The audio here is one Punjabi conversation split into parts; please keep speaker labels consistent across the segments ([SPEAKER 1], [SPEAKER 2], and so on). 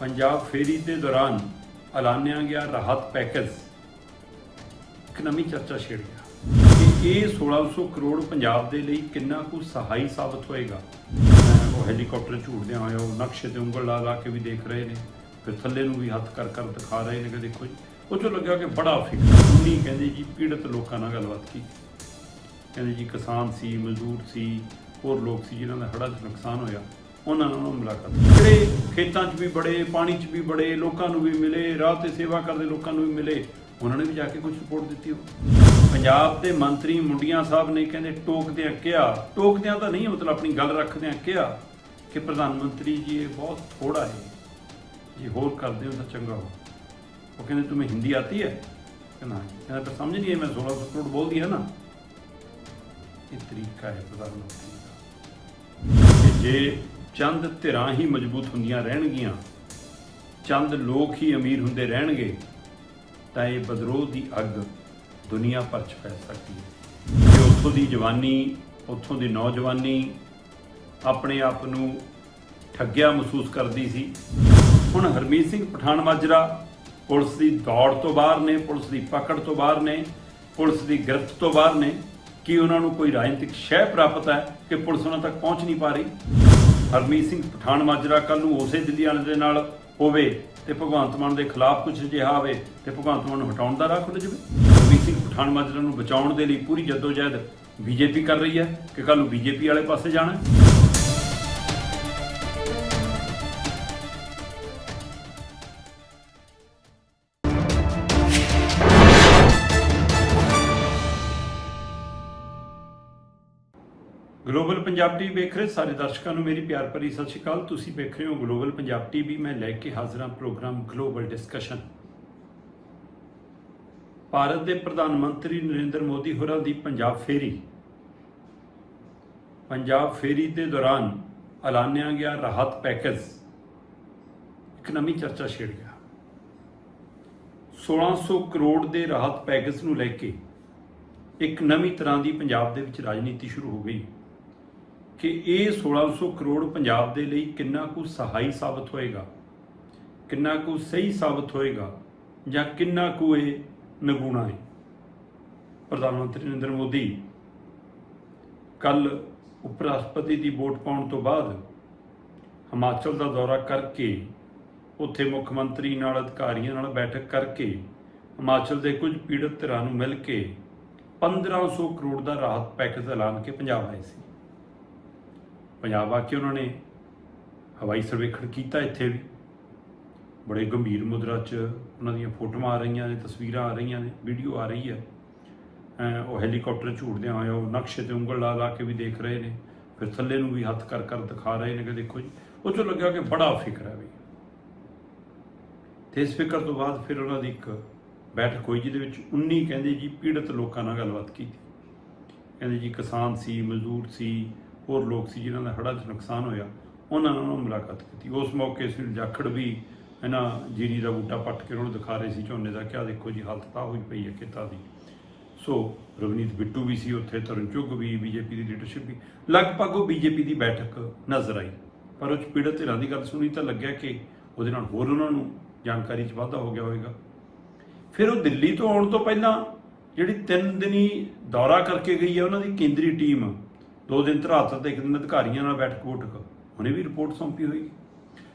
[SPEAKER 1] ਪੰਜਾਬ ਫੇਰੀ ਦੇ ਦੌਰਾਨ ਐਲਾਨਿਆ ਗਿਆ ਰਾਹਤ ਪੈਕੇਜ। ਇੱਕ ਨਵੀਂ ਚਰਚਾ ਛੇੜ ਗਿਆ ਕਿ ਇਹ 1600 ਕਰੋੜ ਪੰਜਾਬ ਦੇ ਲਈ ਕਿੰਨਾ ਕੁ ਸਹਾਈ ਸਾਬਤ ਹੋਏਗਾ। ਉਹ ਹੈਲੀਕਾਪਟਰ ਝੂੜਦਿਆਂ ਹੋਇਆ ਉਹ ਨਕਸ਼ੇ ਤੇ ਉਂਗਲ ਲਾ ਲਾ ਕੇ ਵੀ ਦੇਖ ਰਹੇ ਨੇ, ਫਿਰ ਥੱਲੇ ਨੂੰ ਵੀ ਹੱਥ ਕਰ ਕਰ ਦਿਖਾ ਰਹੇ ਨੇ ਕਿ ਦੇਖੋ ਜੀ, ਉਹ ਚੋਂ ਲੱਗਿਆ ਕਿ ਬੜਾ ਫਿਕਰ। ਉਨੀ ਕਹਿੰਦੇ ਜੀ ਪੀੜਤ ਲੋਕਾਂ ਨਾਲ ਗੱਲਬਾਤ ਕੀਤੀ ਕਹਿੰਦੇ ਜੀ ਕਿਸਾਨ ਸੀ, ਮਜ਼ਦੂਰ ਸੀ, ਹੋਰ ਲੋਕ ਸੀ ਜਿਨ੍ਹਾਂ ਦਾ ਹੜ੍ਹਾਂ ਨੁਕਸਾਨ ਹੋਇਆ। ਉਹਨਾਂ ਨੂੰ ਮੁਲਾਕਾਤ ਕਰਦਾ ਜਿਹੜੇ ਖੇਤਾਂ 'ਚ ਵੀ ਬੜੇ, ਪਾਣੀ 'ਚ ਵੀ ਬੜੇ, ਲੋਕਾਂ ਨੂੰ ਵੀ ਮਿਲੇ, ਰਾਹ ਤੇ ਸੇਵਾ ਕਰਦੇ ਲੋਕਾਂ ਨੂੰ ਵੀ ਮਿਲੇ, ਉਹਨਾਂ ਨੇ ਵੀ ਜਾ ਕੇ ਕੁਝ ਸਪੋਰਟ ਦਿੱਤੀ ਉਹ ਪੰਜਾਬ ਦੇ ਮੰਤਰੀ ਮੁੰਡੀਆਂ ਸਾਹਿਬ ਨੇ ਕਹਿੰਦੇ, ਟੋਕਦਿਆਂ ਕਿਹਾ। ਟੋਕਦਿਆਂ ਤਾਂ ਨਹੀਂ, ਮਤਲਬ ਆਪਣੀ ਗੱਲ ਰੱਖਦਿਆਂ ਕਿਹਾ ਕਿ ਪ੍ਰਧਾਨ ਮੰਤਰੀ ਜੀ, ਇਹ ਬਹੁਤ ਥੋੜਾ ਹੈ। ਜੇ ਹੋਰ ਕਰਦੇ ਹੋ ਤਾਂ ਚੰਗਾ ਹੋ ਉਹ ਕਹਿੰਦੇ ਤੁਹਾਨੂੰ ਹਿੰਦੀ ਆਤੀ ਹੈ? ਕਹਿੰਦਾ ਕਹਿੰਦਾ ਤਾਂ ਸਮਝ ਨਹੀਂ ਆਈ, ਮੈਂ 16 ਕਰੋੜ ਬੋਲਦੀ ਹੈ ਨਾ। ਇਹ ਤਰੀਕਾ ਹੈ ਪ੍ਰਧਾਨ ਮੰਤਰੀ ਦਾ। ਜੇ ਚੰਦ ਧਿਰਾਂ ਹੀ ਮਜ਼ਬੂਤ ਹੁੰਦੀਆਂ ਰਹਿਣਗੀਆਂ। ਚੰਦ ਲੋਕ ਹੀ ਅਮੀਰ ਹੁੰਦੇ ਰਹਿਣਗੇ। ਤਾਂ ਇਹ ਬਦਰੋਹ ਦੀ ਅੱਗ ਦੁਨੀਆ ਭਰ ਚ ਫੈਲ ਸਕਦੀ ਹੈ। ਕਿ ਉੱਥੋਂ ਦੀ ਜਵਾਨੀ, ਉੱਥੋਂ ਦੀ ਨੌਜਵਾਨੀ ਆਪਣੇ ਆਪ ਨੂੰ ਠੱਗਿਆ ਮਹਿਸੂਸ ਕਰਦੀ ਸੀ। ਹੁਣ ਹਰਮੀਤ ਸਿੰਘ ਪਠਾਨ ਮਾਜਰਾ ਪੁਲਿਸ ਦੀ ਦੌੜ ਤੋਂ ਬਾਹਰ ਨੇ, ਪੁਲਿਸ ਦੀ ਪਕੜ ਤੋਂ ਬਾਹਰ ਨੇ, ਪੁਲਿਸ ਦੀ ਗ੍ਰਿਫਤ ਤੋਂ ਬਾਹਰ ਨੇ। ਕਿ ਉਹਨਾਂ ਨੂੰ ਕੋਈ ਰਾਜਨੀਤਿਕ ਸ਼ਹਿ ਪ੍ਰਾਪਤ ਹੈ ਕਿ ਪੁਲਿਸ ਉਹਨਾਂ ਤੱਕ ਪਹੁੰਚ ਨਹੀਂ ਪਾ ਰਹੀ? ਹਰਮੀਤ ਸਿੰਘ ਪਠਾਨ ਮਾਜਰਾ ਕੱਲ ਨੂੰ ਉਸੇ ਦਿੱਲੀ ਵਾਲੇ ਦੇ ਨਾਲ ਹੋਵੇ ਤੇ ਭਗਵੰਤ ਮਾਨ ਦੇ ਖਿਲਾਫ ਕੁਝ ਅਜਿਹਾ ਹੋਵੇ ਤੇ ਭਗਵੰਤ ਮਾਨ ਨੂੰ ਹਟਾਉਣ ਦਾ ਰਾਹ ਖੁੱਲ੍ਹ ਜਾਵੇ। ਹਰਮੀਤ ਸਿੰਘ ਪਠਾਨ ਮਾਜਰਾ ਨੂੰ ਬਚਾਉਣ ਦੇ ਲਈ ਪੂਰੀ ਜਦੋਜਹਿਦ ਬੀਜੇਪੀ ਕਰ ਰਹੀ ਹੈ ਕਿ ਕੱਲ ਨੂੰ ਬੀਜੇਪੀ ਵਾਲੇ ਪਾਸੇ ਜਾਣਾ ਗਲੋਬਲ ਪੰਜਾਬ ਟੀਵੀ ਵੇਖ ਰਹੇ ਸਾਰੇ ਦਰਸ਼ਕਾਂ ਨੂੰ ਮੇਰੀ ਪਿਆਰ ਭਰੀ ਸਤਿ ਸ਼੍ਰੀ ਅਕਾਲ। ਤੁਸੀਂ ਵੇਖ ਰਹੇ ਹੋ ਗਲੋਬਲ ਪੰਜਾਬ ਟੀਵੀ। ਮੈਂ ਲੈ ਕੇ ਹਾਜ਼ਰ ਹਾਂ ਪ੍ਰੋਗਰਾਮ ਗਲੋਬਲ ਡਿਸਕਸ਼ਨ ਭਾਰਤ ਦੇ ਪ੍ਰਧਾਨ ਮੰਤਰੀ ਨਰਿੰਦਰ ਮੋਦੀ ਹੋਰਾਂ ਦੀ ਪੰਜਾਬ ਫੇਰੀ। ਪੰਜਾਬ ਫੇਰੀ ਦੇ ਦੌਰਾਨ ਐਲਾਨਿਆ ਗਿਆ ਰਾਹਤ ਪੈਕੇਜ। ਇੱਕ ਨਵੀਂ ਚਰਚਾ ਛੇੜ ਗਿਆ। 1600 ਕਰੋੜ ਦੇ ਰਾਹਤ ਪੈਕੇਜ ਨੂੰ ਲੈ ਕੇ ਇੱਕ ਨਵੀਂ ਤਰ੍ਹਾਂ ਦੀ ਪੰਜਾਬ ਦੇ ਵਿੱਚ ਰਾਜਨੀਤੀ ਸ਼ੁਰੂ ਹੋ ਗਈ। ਕਿ ਇਹ 1600 ਕਰੋੜ ਪੰਜਾਬ ਦੇ ਲਈ ਕਿੰਨਾ ਕੁ ਸਹਾਈ ਸਾਬਤ ਹੋਏਗਾ? ਕਿੰਨਾ ਕੁ ਸਹੀ ਸਾਬਤ ਹੋਏਗਾ? ਜਾਂ ਕਿੰਨਾ ਕੁ ਇਹ ਨਗੂਣਾ ਹੈ? ਪ੍ਰਧਾਨ ਮੰਤਰੀ ਨਰਿੰਦਰ ਮੋਦੀ ਕੱਲ ਉਪ ਰਾਸ਼ਟਰਪਤੀ ਦੀ ਵੋਟ ਪਾਉਣ ਤੋਂ ਬਾਅਦ ਹਿਮਾਚਲ ਦਾ ਦੌਰਾ ਕਰਕੇ, ਉੱਥੇ ਮੁੱਖ ਮੰਤਰੀ ਨਾਲ ਅਧਿਕਾਰੀਆਂ ਨਾਲ ਬੈਠਕ ਕਰਕੇ, ਹਿਮਾਚਲ ਦੇ ਕੁਝ ਪੀੜਤ ਧਿਰਾਂ ਨੂੰ ਮਿਲ ਕੇ 1500 ਕਰੋੜ ਦਾ ਰਾਹਤ ਪੈਕੇਜ ਐਲਾਨ ਕੇ ਪੰਜਾਬ ਆਏ ਸੀ। ਪੰਜਾਬ ਆ ਕੇ ਉਹਨਾਂ ਨੇ ਹਵਾਈ ਸਰਵੇਖਣ ਕੀਤਾ ਇੱਥੇ ਵੀ। ਬੜੇ ਗੰਭੀਰ ਮੁਦਰਾ 'ਚ ਉਹਨਾਂ ਦੀਆਂ ਫੋਟੋਆਂ ਆ ਰਹੀਆਂ ਨੇ, ਤਸਵੀਰਾਂ ਆ ਰਹੀਆਂ ਨੇ, ਵੀਡੀਓ ਆ ਰਹੀ ਹੈ। ਉਹ ਹੈਲੀਕਾਪਟਰ ਝੂੜਦਿਆਂ ਹੋਇਆ, ਉਹ ਨਕਸ਼ੇ ਤੇ ਉਂਗਲ ਲਾ ਲਾ ਕੇ ਵੀ ਦੇਖ ਰਹੇ ਨੇ। ਫਿਰ ਥੱਲੇ ਨੂੰ ਵੀ ਹੱਥ ਕਰ ਕਰ ਦਿਖਾ ਰਹੇ ਨੇ ਕਿ ਦੇਖੋ ਜੀ, ਉਹ ਚੋਂ ਲੱਗਿਆ ਕਿ ਬੜਾ ਫਿਕਰ ਹੈ ਵੀ। ਤੇ ਇਸ ਫਿਕਰ ਤੋਂ ਬਾਅਦ ਫਿਰ ਉਹਨਾਂ ਦੀ ਇੱਕ ਬੈਠਕ ਹੋਈ, ਜਿਹਦੇ ਵਿੱਚ 19 ਕਹਿੰਦੇ ਜੀ ਪੀੜਤ ਲੋਕਾਂ ਨਾਲ ਗੱਲਬਾਤ ਕੀਤੀ। ਕਹਿੰਦੇ ਜੀ ਕਿਸਾਨ ਸੀ, ਮਜ਼ਦੂਰ ਸੀ ਹੋਰ ਲੋਕ ਸੀ ਜਿਨ੍ਹਾਂ ਦਾ ਹੜ੍ਹਾਂ 'ਚ ਨੁਕਸਾਨ ਹੋਇਆ, ਉਹਨਾਂ ਨਾਲ ਉਹਨਾਂ ਮੁਲਾਕਾਤ ਕੀਤੀ। ਉਸ ਮੌਕੇ ਸੀ ਜਾਖੜ ਵੀ ਇਹਨਾਂ ਜੀਰੀ ਦਾ ਬੂਟਾ ਪੱਟ ਕੇ ਉਹਨਾਂ ਨੂੰ ਦਿਖਾ ਰਹੇ ਸੀ, ਝੋਨੇ ਦਾ, ਕਿਆ ਦੇਖੋ ਜੀ, ਹਾਲਤ ਤਾਂ ਹੋਈ ਪਈ ਹੈ ਖੇਤਾਂ ਦੀ। ਸੋ ਰਵਨੀਤ ਬਿੱਟੂ ਵੀ ਸੀ ਉੱਥੇ, ਤਰਨ ਚੁੱਗ ਵੀ, ਬੀਜੇਪੀ ਦੀ ਲੀਡਰਸ਼ਿਪ ਵੀ। ਲਗਭਗ ਉਹ ਬੀਜੇਪੀ ਦੀ ਬੈਠਕ ਨਜ਼ਰ ਆਈ। ਪਰ ਉਹ 'ਚ ਪੀੜਤ ਧਿਰਾਂ ਦੀ ਗੱਲ ਸੁਣੀ ਤਾਂ ਲੱਗਿਆ ਕਿ ਉਹਦੇ ਨਾਲ ਹੋਰ ਉਹਨਾਂ ਨੂੰ ਜਾਣਕਾਰੀ 'ਚ ਵਾਧਾ ਹੋ ਗਿਆ ਹੋਵੇਗਾ। ਫਿਰ ਉਹ ਦਿੱਲੀ ਤੋਂ ਆਉਣ ਤੋਂ ਪਹਿਲਾਂ ਜਿਹੜੀ ਤਿੰਨ ਦਿਨੀ ਦੌਰਾ ਕਰਕੇ ਗਈ ਹੈ, ਉਹਨਾਂ ਦੀ ਕੇਂਦਰੀ ਟੀਮ ਦੋ ਦਿਨ ਧਰਾਤਲ ਤੇ ਇੱਕ ਦਿਨ ਅਧਿਕਾਰੀਆਂ ਨਾਲ ਬੈਠਕ ਬੋਟਕ ਉਹਨੇ ਵੀ ਰਿਪੋਰਟ ਸੌਂਪੀ ਹੋਈ।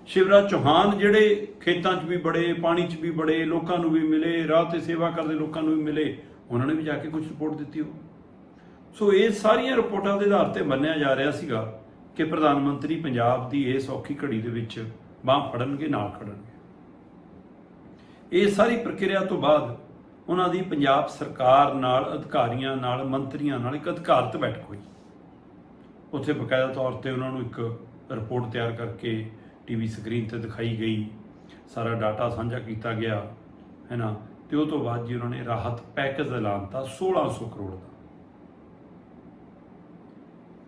[SPEAKER 1] ਸ਼ਿਵਰਾਜ ਚੌਹਾਨ ਜਿਹੜੇ ਖੇਤਾਂ 'ਚ ਵੀ ਬੜੇ, ਪਾਣੀ 'ਚ ਵੀ ਬੜੇ, ਲੋਕਾਂ ਨੂੰ ਵੀ ਮਿਲੇ, ਰਾਹ ਤੇ ਸੇਵਾ ਕਰਦੇ ਲੋਕਾਂ ਨੂੰ ਵੀ ਮਿਲੇ, ਉਹਨਾਂ ਨੇ ਵੀ ਜਾ ਕੇ ਕੁਝ ਰਿਪੋਰਟ ਦਿੱਤੀ ਹੋ ਸੋ ਇਹ ਸਾਰੀਆਂ ਰਿਪੋਰਟਾਂ ਦੇ ਆਧਾਰ ਤੇ ਮੰਨਿਆ ਜਾ ਰਿਹਾ ਸੀਗਾ ਕਿ ਪ੍ਰਧਾਨ ਮੰਤਰੀ ਪੰਜਾਬ ਦੀ ਇਸ ਔਖੀ ਘੜੀ ਦੇ ਵਿੱਚ ਬਾਹ ਫੜਨਗੇ, ਨਾਲ ਖੜਨਗੇ। ਇਹ ਸਾਰੀ ਪ੍ਰਕਿਰਿਆ ਤੋਂ ਬਾਅਦ ਉਹਨਾਂ ਦੀ ਪੰਜਾਬ ਸਰਕਾਰ ਨਾਲ, ਅਧਿਕਾਰੀਆਂ ਨਾਲ, ਮੰਤਰੀਆਂ ਨਾਲ ਇੱਕ ਅਧਿਕਾਰਤ ਬੈਠਕ ਹੋਈ। ਉੱਥੇ ਬਕਾਇਦਾ ਤੌਰ ਤੇ ਉਹਨਾਂ ਨੂੰ ਇੱਕ ਰਿਪੋਰਟ ਤਿਆਰ ਕਰਕੇ ਟੀਵੀ ਸਕਰੀਨ ਤੇ ਦਿਖਾਈ ਗਈ। ਸਾਰਾ ਡਾਟਾ ਸਾਂਝਾ ਕੀਤਾ ਗਿਆ, ਹੈ ਨਾ? ਤੇ ਉਹ ਤੋਂ ਬਾਅਦ ਜੀ ਉਹਨਾਂ ਨੇ ਰਾਹਤ ਪੈਕੇਜ ਐਲਾਨਤਾ 1600 ਕਰੋੜ ਦਾ।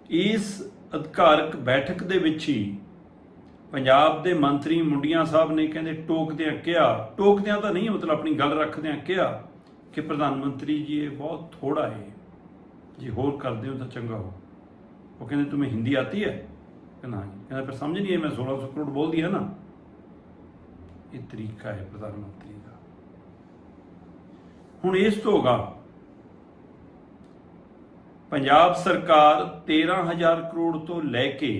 [SPEAKER 1] ਇਸ ਅਧਿਕਾਰਕ ਬੈਠਕ ਦੇ ਵਿੱਚ ਹੀ ਪੰਜਾਬ ਦੇ ਮੰਤਰੀ ਮੁੰਡੀਆਂ ਸਾਹਿਬ ਨੇ ਕਹਿੰਦੇ ਟੋਕਦਿਆਂ ਕਿਹਾ, ਟੋਕਦਿਆਂ ਤਾਂ ਨਹੀਂ, ਮਤਲਬ ਆਪਣੀ ਗੱਲ ਰੱਖਦਿਆਂ ਕਿਹਾ ਕਿ ਪ੍ਰਧਾਨ ਮੰਤਰੀ ਜੀ ਇਹ ਬਹੁਤ ਥੋੜਾ ਹੈ। ਜੇ ਹੋਰ ਕਰਦੇ ਹੋ ਤਾਂ ਚੰਗਾ ਹੋ ਉਹ ਕਹਿੰਦੇ तुम्हें हिंदी आती है ਕਹਿੰਦਾ ਹਾਂਜੀ ਕਹਿੰਦਾ ਫਿਰ ਸਮਝ ਨਹੀਂ ਆਈ ਮੈਂ 1600 ਕਰੋੜ ਬੋਲਦੀ ਹੈ ਨਾ ਇਹ ਤਰੀਕਾ ਹੈ ਪ੍ਰਧਾਨ ਮੰਤਰੀ ਦਾ ਹੁਣ ਇਸ ਤੋਂ ਅਗਾ ਪੰਜਾਬ ਸਰਕਾਰ 13000 ਕਰੋੜ ਤੋਂ ਲੈ ਕੇ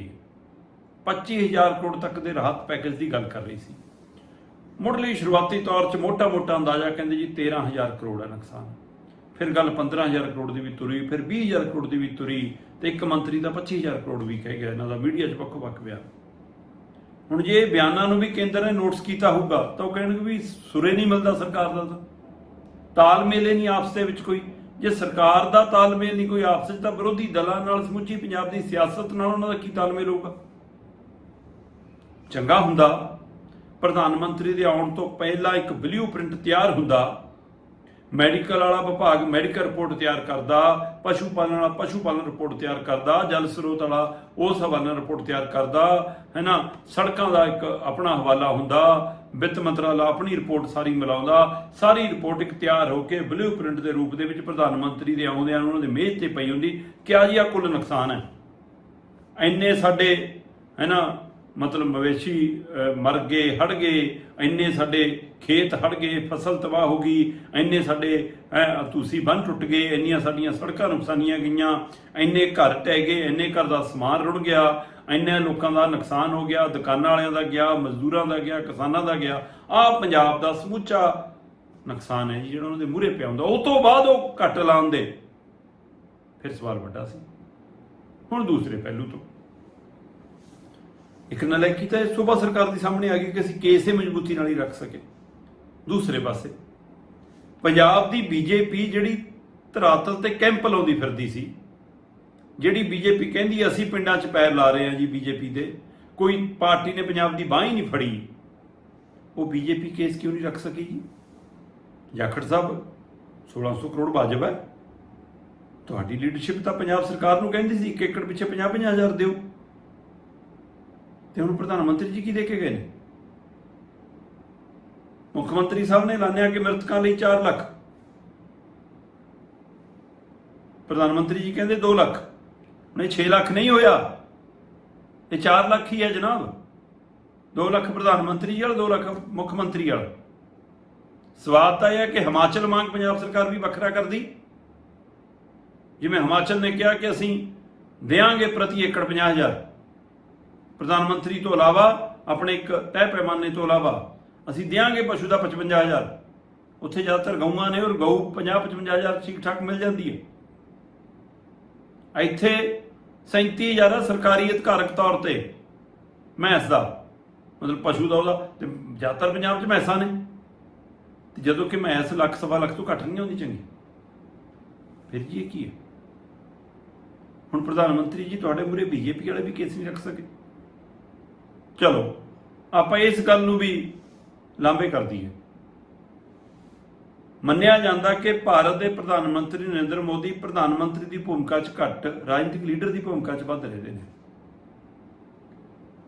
[SPEAKER 1] 25000 ਕਰੋੜ ਤੱਕ ਦੇ ਰਾਹਤ ਪੈਕੇਜ ਦੀ ਗੱਲ ਕਰ ਰਹੀ ਸੀ ਮੁੱਢਲੀ ਸ਼ੁਰੂਆਤੀ ਤੌਰ 'ਚ ਮੋਟਾ-ਮੋਟਾ ਅੰਦਾਜ਼ਾ ਕਹਿੰਦੇ ਜੀ 13000 ਕਰੋੜ ਹੈ ਨੁਕਸਾਨ ਫਿਰ ਗੱਲ 15000 ਕਰੋੜ ਦੀ ਵੀ ਤੁਰੀ, ਫਿਰ 20000 ਕਰੋੜ ਦੀ ਵੀ ਤੁਰੀ ਤੇ ਇੱਕ ਮੰਤਰੀ ਦਾ 25000 ਕਰੋੜ ਵੀ ਕਹਿ ਗਿਆ। ਇਹਨਾਂ ਦਾ ਮੀਡੀਆ 'ਚ ਵੱਖੋ ਵੱਖ ਬਿਆਨ। ਹੁਣ ਜੇ ਇਹ ਬਿਆਨਾਂ ਨੂੰ ਵੀ ਕੇਂਦਰ ਨੇ ਨੋਟਿਸ ਕੀਤਾ ਹੋਊਗਾ, ਤਾਂ ਉਹ ਕਹਿਣਗੇ ਵੀ ਸੁਰੇ ਨਹੀਂ ਮਿਲਦਾ ਸਰਕਾਰ ਦਾ ਤਾਂ। ਤਾਲਮੇਲ ਹੀ ਨਹੀਂ ਆਪਸ ਦੇ ਵਿੱਚ ਕੋਈ। ਜੇ ਸਰਕਾਰ ਦਾ ਤਾਲਮੇਲ ਨਹੀਂ ਕੋਈ ਆਪਸ ਵਿੱਚ ਤਾਂ ਵਿਰੋਧੀ ਦਲਾਂ ਨਾਲ ਸਮੁੱਚੀ ਪੰਜਾਬ ਦੀ ਸਿਆਸਤ ਨਾਲ ਉਹਨਾਂ ਦਾ ਕੀ ਤਾਲਮੇਲ ਹੋਊਗਾ? ਚੰਗਾ ਹੁੰਦਾ। ਪ੍ਰਧਾਨ ਮੰਤਰੀ ਦੇ ਆਉਣ ਤੋਂ ਪਹਿਲਾਂ ਇੱਕ ਬਲੂ ਪ੍ਰਿੰਟ ਤਿਆਰ ਹੁੰਦਾ। ਮੈਡੀਕਲ ਵਾਲਾ ਵਿਭਾਗ ਮੈਡੀਕਲ ਰਿਪੋਰਟ ਤਿਆਰ ਕਰਦਾ, ਪਸ਼ੂ ਪਾਲਣ ਵਾਲਾ ਪਸ਼ੂ ਪਾਲਣ ਰਿਪੋਰਟ ਤਿਆਰ ਕਰਦਾ, ਜਲ ਸਰੋਤ ਵਾਲਾ ਉਸ ਹਵਾਲਾ ਰਿਪੋਰਟ ਤਿਆਰ ਕਰਦਾ ਹੈ ਨਾ ਸੜਕਾਂ ਦਾ ਇੱਕ ਆਪਣਾ ਹਵਾਲਾ ਹੁੰਦਾ, ਵਿੱਤ ਮੰਤਰਾਲਾ ਆਪਣੀ ਰਿਪੋਰਟ ਸਾਰੀ ਮਿਲਾਉਂਦਾ, ਸਾਰੀ ਰਿਪੋਰਟ ਇੱਕ ਤਿਆਰ ਹੋ ਕੇ ਬਲੂ ਪ੍ਰਿੰਟ ਦੇ ਰੂਪ ਦੇ ਵਿੱਚ ਪ੍ਰਧਾਨ ਮੰਤਰੀ ਦੇ ਆਉਂਦਿਆਂ ਨੂੰ ਉਹਨਾਂ ਦੇ ਮੇਜ਼ ਤੇ ਪਈ ਹੁੰਦੀ, ਕਿਆ ਜੀ ਆ ਕੁੱਲ ਨੁਕਸਾਨ ਹੈ? ਇੰਨੇ ਸਾਡੇ ਹੈ ਨਾ ਮਤਲਬ ਮਵੇਸ਼ੀ ਮਰ ਗਏ ਹੜ ਗਏ ਇੰਨੇ ਸਾਡੇ ਖੇਤ ਹੜ ਗਏ ਫਸਲ ਤਬਾਹ ਹੋ ਗਈ ਇੰਨੇ ਸਾਡੇ ਅਹ, ਤੁਸੀਂ ਬੰਨ ਟੁੱਟ ਗਏ ਇੰਨੀਆਂ ਸਾਡੀਆਂ ਸੜਕਾਂ ਨੁਕਸਾਨੀਆਂ ਗਈਆਂ ਇੰਨੇ ਘਰ ਟਹਿ ਗਏ ਇੰਨੇ ਘਰ ਦਾ ਸਮਾਨ ਰੁੜ ਗਿਆ ਇੰਨੇ ਲੋਕਾਂ ਦਾ ਨੁਕਸਾਨ ਹੋ ਗਿਆ ਦੁਕਾਨਾਂ ਵਾਲਿਆਂ ਦਾ ਗਿਆ ਮਜ਼ਦੂਰਾਂ ਦਾ ਗਿਆ ਕਿਸਾਨਾਂ ਦਾ ਗਿਆ ਆਹ ਪੰਜਾਬ ਦਾ ਸਮੁੱਚਾ ਨੁਕਸਾਨ ਹੈ ਜੀ ਜਿਹੜਾ ਉਹਨਾਂ ਦੇ ਮੂਹਰੇ ਪਿਆ ਹੁੰਦਾ। ਉਹ ਤੋਂ ਬਾਅਦ ਉਹ ਘੱਟ ਲਾਉਂਦੇ ਫਿਰ ਸਵਾਲ ਵੱਡਾ ਸੀ। ਹੁਣ ਦੂਸਰੇ ਪਹਿਲੂ ਤੋਂ। ਇੱਕ ਨਲਾਇਕੀ ਤਾਂ ਇਹ ਸੂਬਾ ਸਰਕਾਰ ਦੀ ਸਾਹਮਣੇ ਆ ਗਈ ਕਿ ਅਸੀਂ ਕੇਸ ਹੀ ਮਜ਼ਬੂਤੀ ਨਾਲ ਹੀ ਰੱਖ ਸਕੇ ਦੂਸਰੇ ਪਾਸੇ, ਪੰਜਾਬ ਦੀ ਬੀਜੇਪੀ ਜਿਹੜੀ ਧਰਾਤਲ ਤੇ ਕੈਂਪ ਲਾਉਂਦੀ ਫਿਰਦੀ ਸੀ, ਜਿਹੜੀ ਬੀਜੇਪੀ ਕਹਿੰਦੀ ਅਸੀਂ ਪਿੰਡਾਂ 'ਚ ਪੈਰ ਲਾ ਰਹੇ ਹਾਂ ਜੀ ਬੀਜੇਪੀ ਦੇ, ਕੋਈ ਪਾਰਟੀ ਨੇ ਪੰਜਾਬ ਦੀ ਬਾਹ ਹੀ ਨਹੀਂ ਫੜੀ। ਉਹ ਬੀਜੇਪੀ ਕੇਸ ਕਿਉਂ ਨਹੀਂ ਰੱਖ ਸਕੀ ਜੀ? ਜਾਖੜ ਸਾਹਿਬ 1600 ਕਰੋੜ ਵਾਜਬ ਹੈ। ਤੁਹਾਡੀ ਲੀਡਰਸ਼ਿਪ ਤਾਂ ਪੰਜਾਬ ਸਰਕਾਰ ਨੂੰ ਕਹਿੰਦੀ ਸੀ, ਇੱਕ ਏਕੜ ਪਿੱਛੇ 50 ਹਜ਼ਾਰ ਦਿਓ। ਤੇ ਹੁਣ ਪ੍ਰਧਾਨ ਮੰਤਰੀ ਜੀ ਕੀ ਦੇ ਕੇ ਗਏ ਨੇ? ਮੁੱਖ ਮੰਤਰੀ ਸਾਹਿਬ ਨੇ ਐਲਾਨਿਆ ਕਿ ਮ੍ਰਿਤਕਾਂ ਲਈ 4 ਲੱਖ। ਪ੍ਰਧਾਨ ਮੰਤਰੀ ਜੀ ਕਹਿੰਦੇ 2 ਲੱਖ। ਹੁਣ ਇਹ 6 ਲੱਖ ਨਹੀਂ ਹੋਇਆ। ਇਹ 4 ਲੱਖ ਹੀ ਹੈ ਜਨਾਬ। 2 ਲੱਖ ਪ੍ਰਧਾਨ ਮੰਤਰੀ ਵਾਲਾ 2 ਲੱਖ ਮੁੱਖ ਮੰਤਰੀ ਵਾਲਾ। ਸਵਾਦ ਤਾਂ ਇਹ ਹੈ ਕਿ ਹਿਮਾਚਲ ਮੰਗ ਪੰਜਾਬ ਸਰਕਾਰ ਵੀ ਵੱਖਰਾ ਕਰਦੀ। ਜਿਵੇਂ ਹਿਮਾਚਲ ਨੇ ਕਿਹਾ ਕਿ ਅਸੀਂ ਦੇਾਂਗੇ ਪ੍ਰਤੀ ਏਕੜ 50000 ਪ੍ਰਧਾਨ ਮੰਤਰੀ ਤੋਂ ਇਲਾਵਾ, ਆਪਣੇ ਇੱਕ ਤੈਅ ਪੈਮਾਨੇ ਤੋਂ ਇਲਾਵਾ, ਅਸੀਂ ਦੇਾਂਗੇ ਪਸ਼ੂ ਦਾ 55000 ਉੱਥੇ ਜ਼ਿਆਦਾਤਰ ਗਊਆਂ ਨੇ ਔਰ ਗਊ 50 55000 ਠੀਕ ਠਾਕ ਮਿਲ ਜਾਂਦੀ ਹੈ। ਇੱਥੇ 37000 ਹੈ ਸਰਕਾਰੀ ਅਧਿਕਾਰਕ ਤੌਰ ਤੇ, ਮੈਂਸ ਦਾ। ਮਤਲਬ ਪਸ਼ੂ ਦਾ ਉਹਦਾ, ਤੇ ਜ਼ਿਆਦਾਤਰ ਪੰਜਾਬ 'ਚ ਮੈਂਸਾਂ ਨੇ। ਤੇ ਜਦੋਂ ਕਿ ਮੈਂਸ ਲੱਖ, ਸਵਾ ਲੱਖ ਤੋਂ ਘੱਟ ਨਹੀਂ ਹੁੰਦੀ ਚੰਗੀ। ਫਿਰ ਜੀ ਇਹ ਕੀ ਹੈ? ਹੁਣ ਪ੍ਰਧਾਨ ਮੰਤਰੀ ਜੀ, ਤੁਹਾਡੇ ਮੂਰੇ ਬੀਜੇਪੀ ਵਾਲੇ ਵੀ ਕੇਸ ਨਹੀਂ ਰੱਖ ਸਕੇ। ਚਲੋ, ਆਪਾਂ ਇਸ ਗੱਲ ਨੂੰ ਵੀ ਲਾਂਭੇ ਕਰ ਦਈਏ। ਮੰਨਿਆ ਜਾਂਦਾ ਕਿ ਭਾਰਤ ਦੇ ਪ੍ਰਧਾਨ ਮੰਤਰੀ ਨਰਿੰਦਰ ਮੋਦੀ ਪ੍ਰਧਾਨ ਮੰਤਰੀ ਦੀ ਭੂਮਿਕਾ 'ਚ ਘੱਟ, ਰਾਜਨੀਤਿਕ ਲੀਡਰ ਦੀ ਭੂਮਿਕਾ 'ਚ ਵੱਧ ਰਹੇ ਨੇ।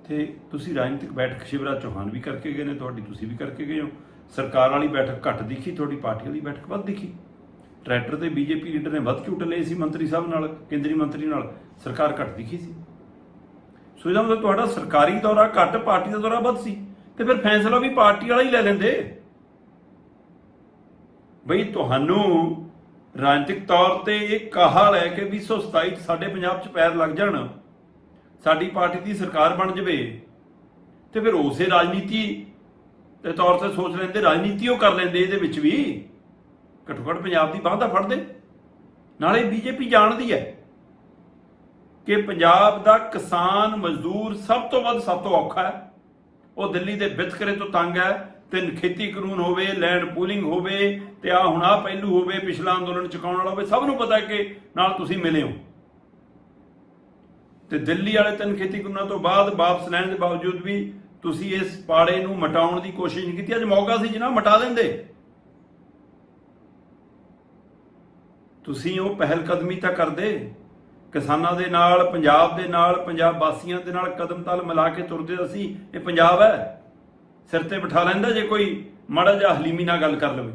[SPEAKER 1] ਤੇ ਤੁਸੀਂ ਰਾਜਨੀਤਿਕ ਬੈਠਕ ਸ਼ਿਵਰਾਜ ਚੌਹਾਨ ਵੀ ਕਰਕੇ ਗਏ ਨੇ, ਤੁਹਾਡੀ ਤੁਸੀਂ ਵੀ ਕਰਕੇ ਗਏ ਹੋ। ਸਰਕਾਰ ਵਾਲੀ ਬੈਠਕ ਘੱਟ ਦਿਖੀ, ਤੁਹਾਡੀ ਪਾਰਟੀ ਵਾਲੀ ਬੈਠਕ ਵੱਧ ਦਿਖੀ। ਟਰੈਕਟਰ ਤੇ ਬੀਜੇਪੀ ਲੀਡਰ ਨੇ ਵੱਧ ਝੂਟ ਲਏ ਸੀ ਮੰਤਰੀ ਸਾਹਿਬ ਨਾਲ, ਕੇਂਦਰੀ ਮੰਤਰੀ ਨਾਲ, ਸਰਕਾਰ ਘੱਟ ਦਿਖੀ ਸੀ। ਸੋ ਇਹਦਾ ਮਤਲਬ ਤੁਹਾਡਾ ਸਰਕਾਰੀ ਦੌਰਾ ਘੱਟ ਪਾਰਟੀ ਦਾ ਦੌਰਾ ਵੱਧ ਸੀ ਤੇ ਫਿਰ ਫੈਸਲਾ ਵੀ ਪਾਰਟੀ ਵਾਲਾ ਹੀ ਲੈ ਲੈਂਦੇ। ਬਈ ਤੁਹਾਨੂੰ ਰਾਜਨੀਤਿਕ ਤੌਰ ਤੇ ਇਹ ਕਹਾ ਲੈ ਕੇ 227 ਚ ਸਾਡੇ ਪੰਜਾਬ 'ਚ ਪੈਰ ਲੱਗ ਜਾਣ, ਸਾਡੀ ਪਾਰਟੀ ਦੀ ਸਰਕਾਰ ਬਣ ਜਵੇ ਤੇ ਫਿਰ ਉਸੇ ਰਾਜਨੀਤੀ ਦੇ ਤੌਰ ਤੇ ਸੋਚ ਲੈਂਦੇ, ਰਾਜਨੀਤੀ ਉਹ ਕਰ ਲੈਂਦੇ ਇਹਦੇ ਵਿੱਚ ਵੀ। ਘੱਟੋ ਘੱਟ ਪੰਜਾਬ ਦੀ ਬਾਹ ਦਾ ਫੜਦੇ। ਨਾਲੇ ਬੀਜੇਪੀ ਜਾਣਦੀ ਹੈ। ਕਿ ਪੰਜਾਬ ਦਾ ਕਿਸਾਨ ਮਜ਼ਦੂਰ ਸਭ ਤੋਂ ਵੱਧ ਸਭ ਤੋਂ ਔਖਾ ਹੈ। ਉਹ ਦਿੱਲੀ ਦੇ ਵਿਤਕਰੇ ਤੋਂ ਤੰਗ ਹੈ ਤੇ ਖੇਤੀ ਕਾਨੂੰਨ ਹੋਵੇ, ਲੈਂਡ ਪੂਲਿੰਗ ਹੋਵੇ ਤੇ ਆ ਹੁਣ ਆ ਪਹਿਲੂ ਹੋਵੇ, ਪਿਛਲਾ ਅੰਦੋਲਨ ਚੁਕਾਉਣ ਵਾਲਾ ਹੋਵੇ, ਸਭ ਨੂੰ ਪਤਾ ਕਿ ਨਾਲ ਤੁਸੀਂ ਮਿਲੇ ਹੋ। ਤੇ ਦਿੱਲੀ ਵਾਲੇ ਤਿੰਨ ਖੇਤੀ ਕਾਨੂੰਨਾਂ ਤੋਂ ਬਾਅਦ ਵਾਪਸ ਲੈਣ ਦੇ ਬਾਵਜੂਦ ਵੀ ਤੁਸੀਂ ਇਸ ਪਾੜੇ ਨੂੰ ਮਟਾਉਣ ਦੀ ਕੋਸ਼ਿਸ਼ ਨਹੀਂ ਕੀਤੀ। ਅੱਜ ਮੌਕਾ ਸੀ ਜਨਾਬ, ਮਟਾ ਦਿੰਦੇ। ਤੁਸੀਂ ਉਹ ਪਹਿਲ ਕਦਮੀ ਤਾਂ ਕਰਦੇ। ਕਿਸਾਨਾਂ ਦੇ ਨਾਲ, ਪੰਜਾਬ ਦੇ ਨਾਲ, ਪੰਜਾਬ ਵਾਸੀਆਂ ਦੇ ਨਾਲ ਕਦਮ ਤਲ ਮਿਲਾ ਕੇ ਤੁਰਦੇ ਅਸੀਂ ਇਹ ਪੰਜਾਬ ਹੈ। ਸਿਰ ਤੇ ਬਿਠਾ ਲੈਂਦਾ ਜੇ ਕੋਈ ਮਾੜਾ ਜਿਹਾ ਹਲੀਮੀ ਨਾਲ ਗੱਲ ਕਰ ਲਵੇ।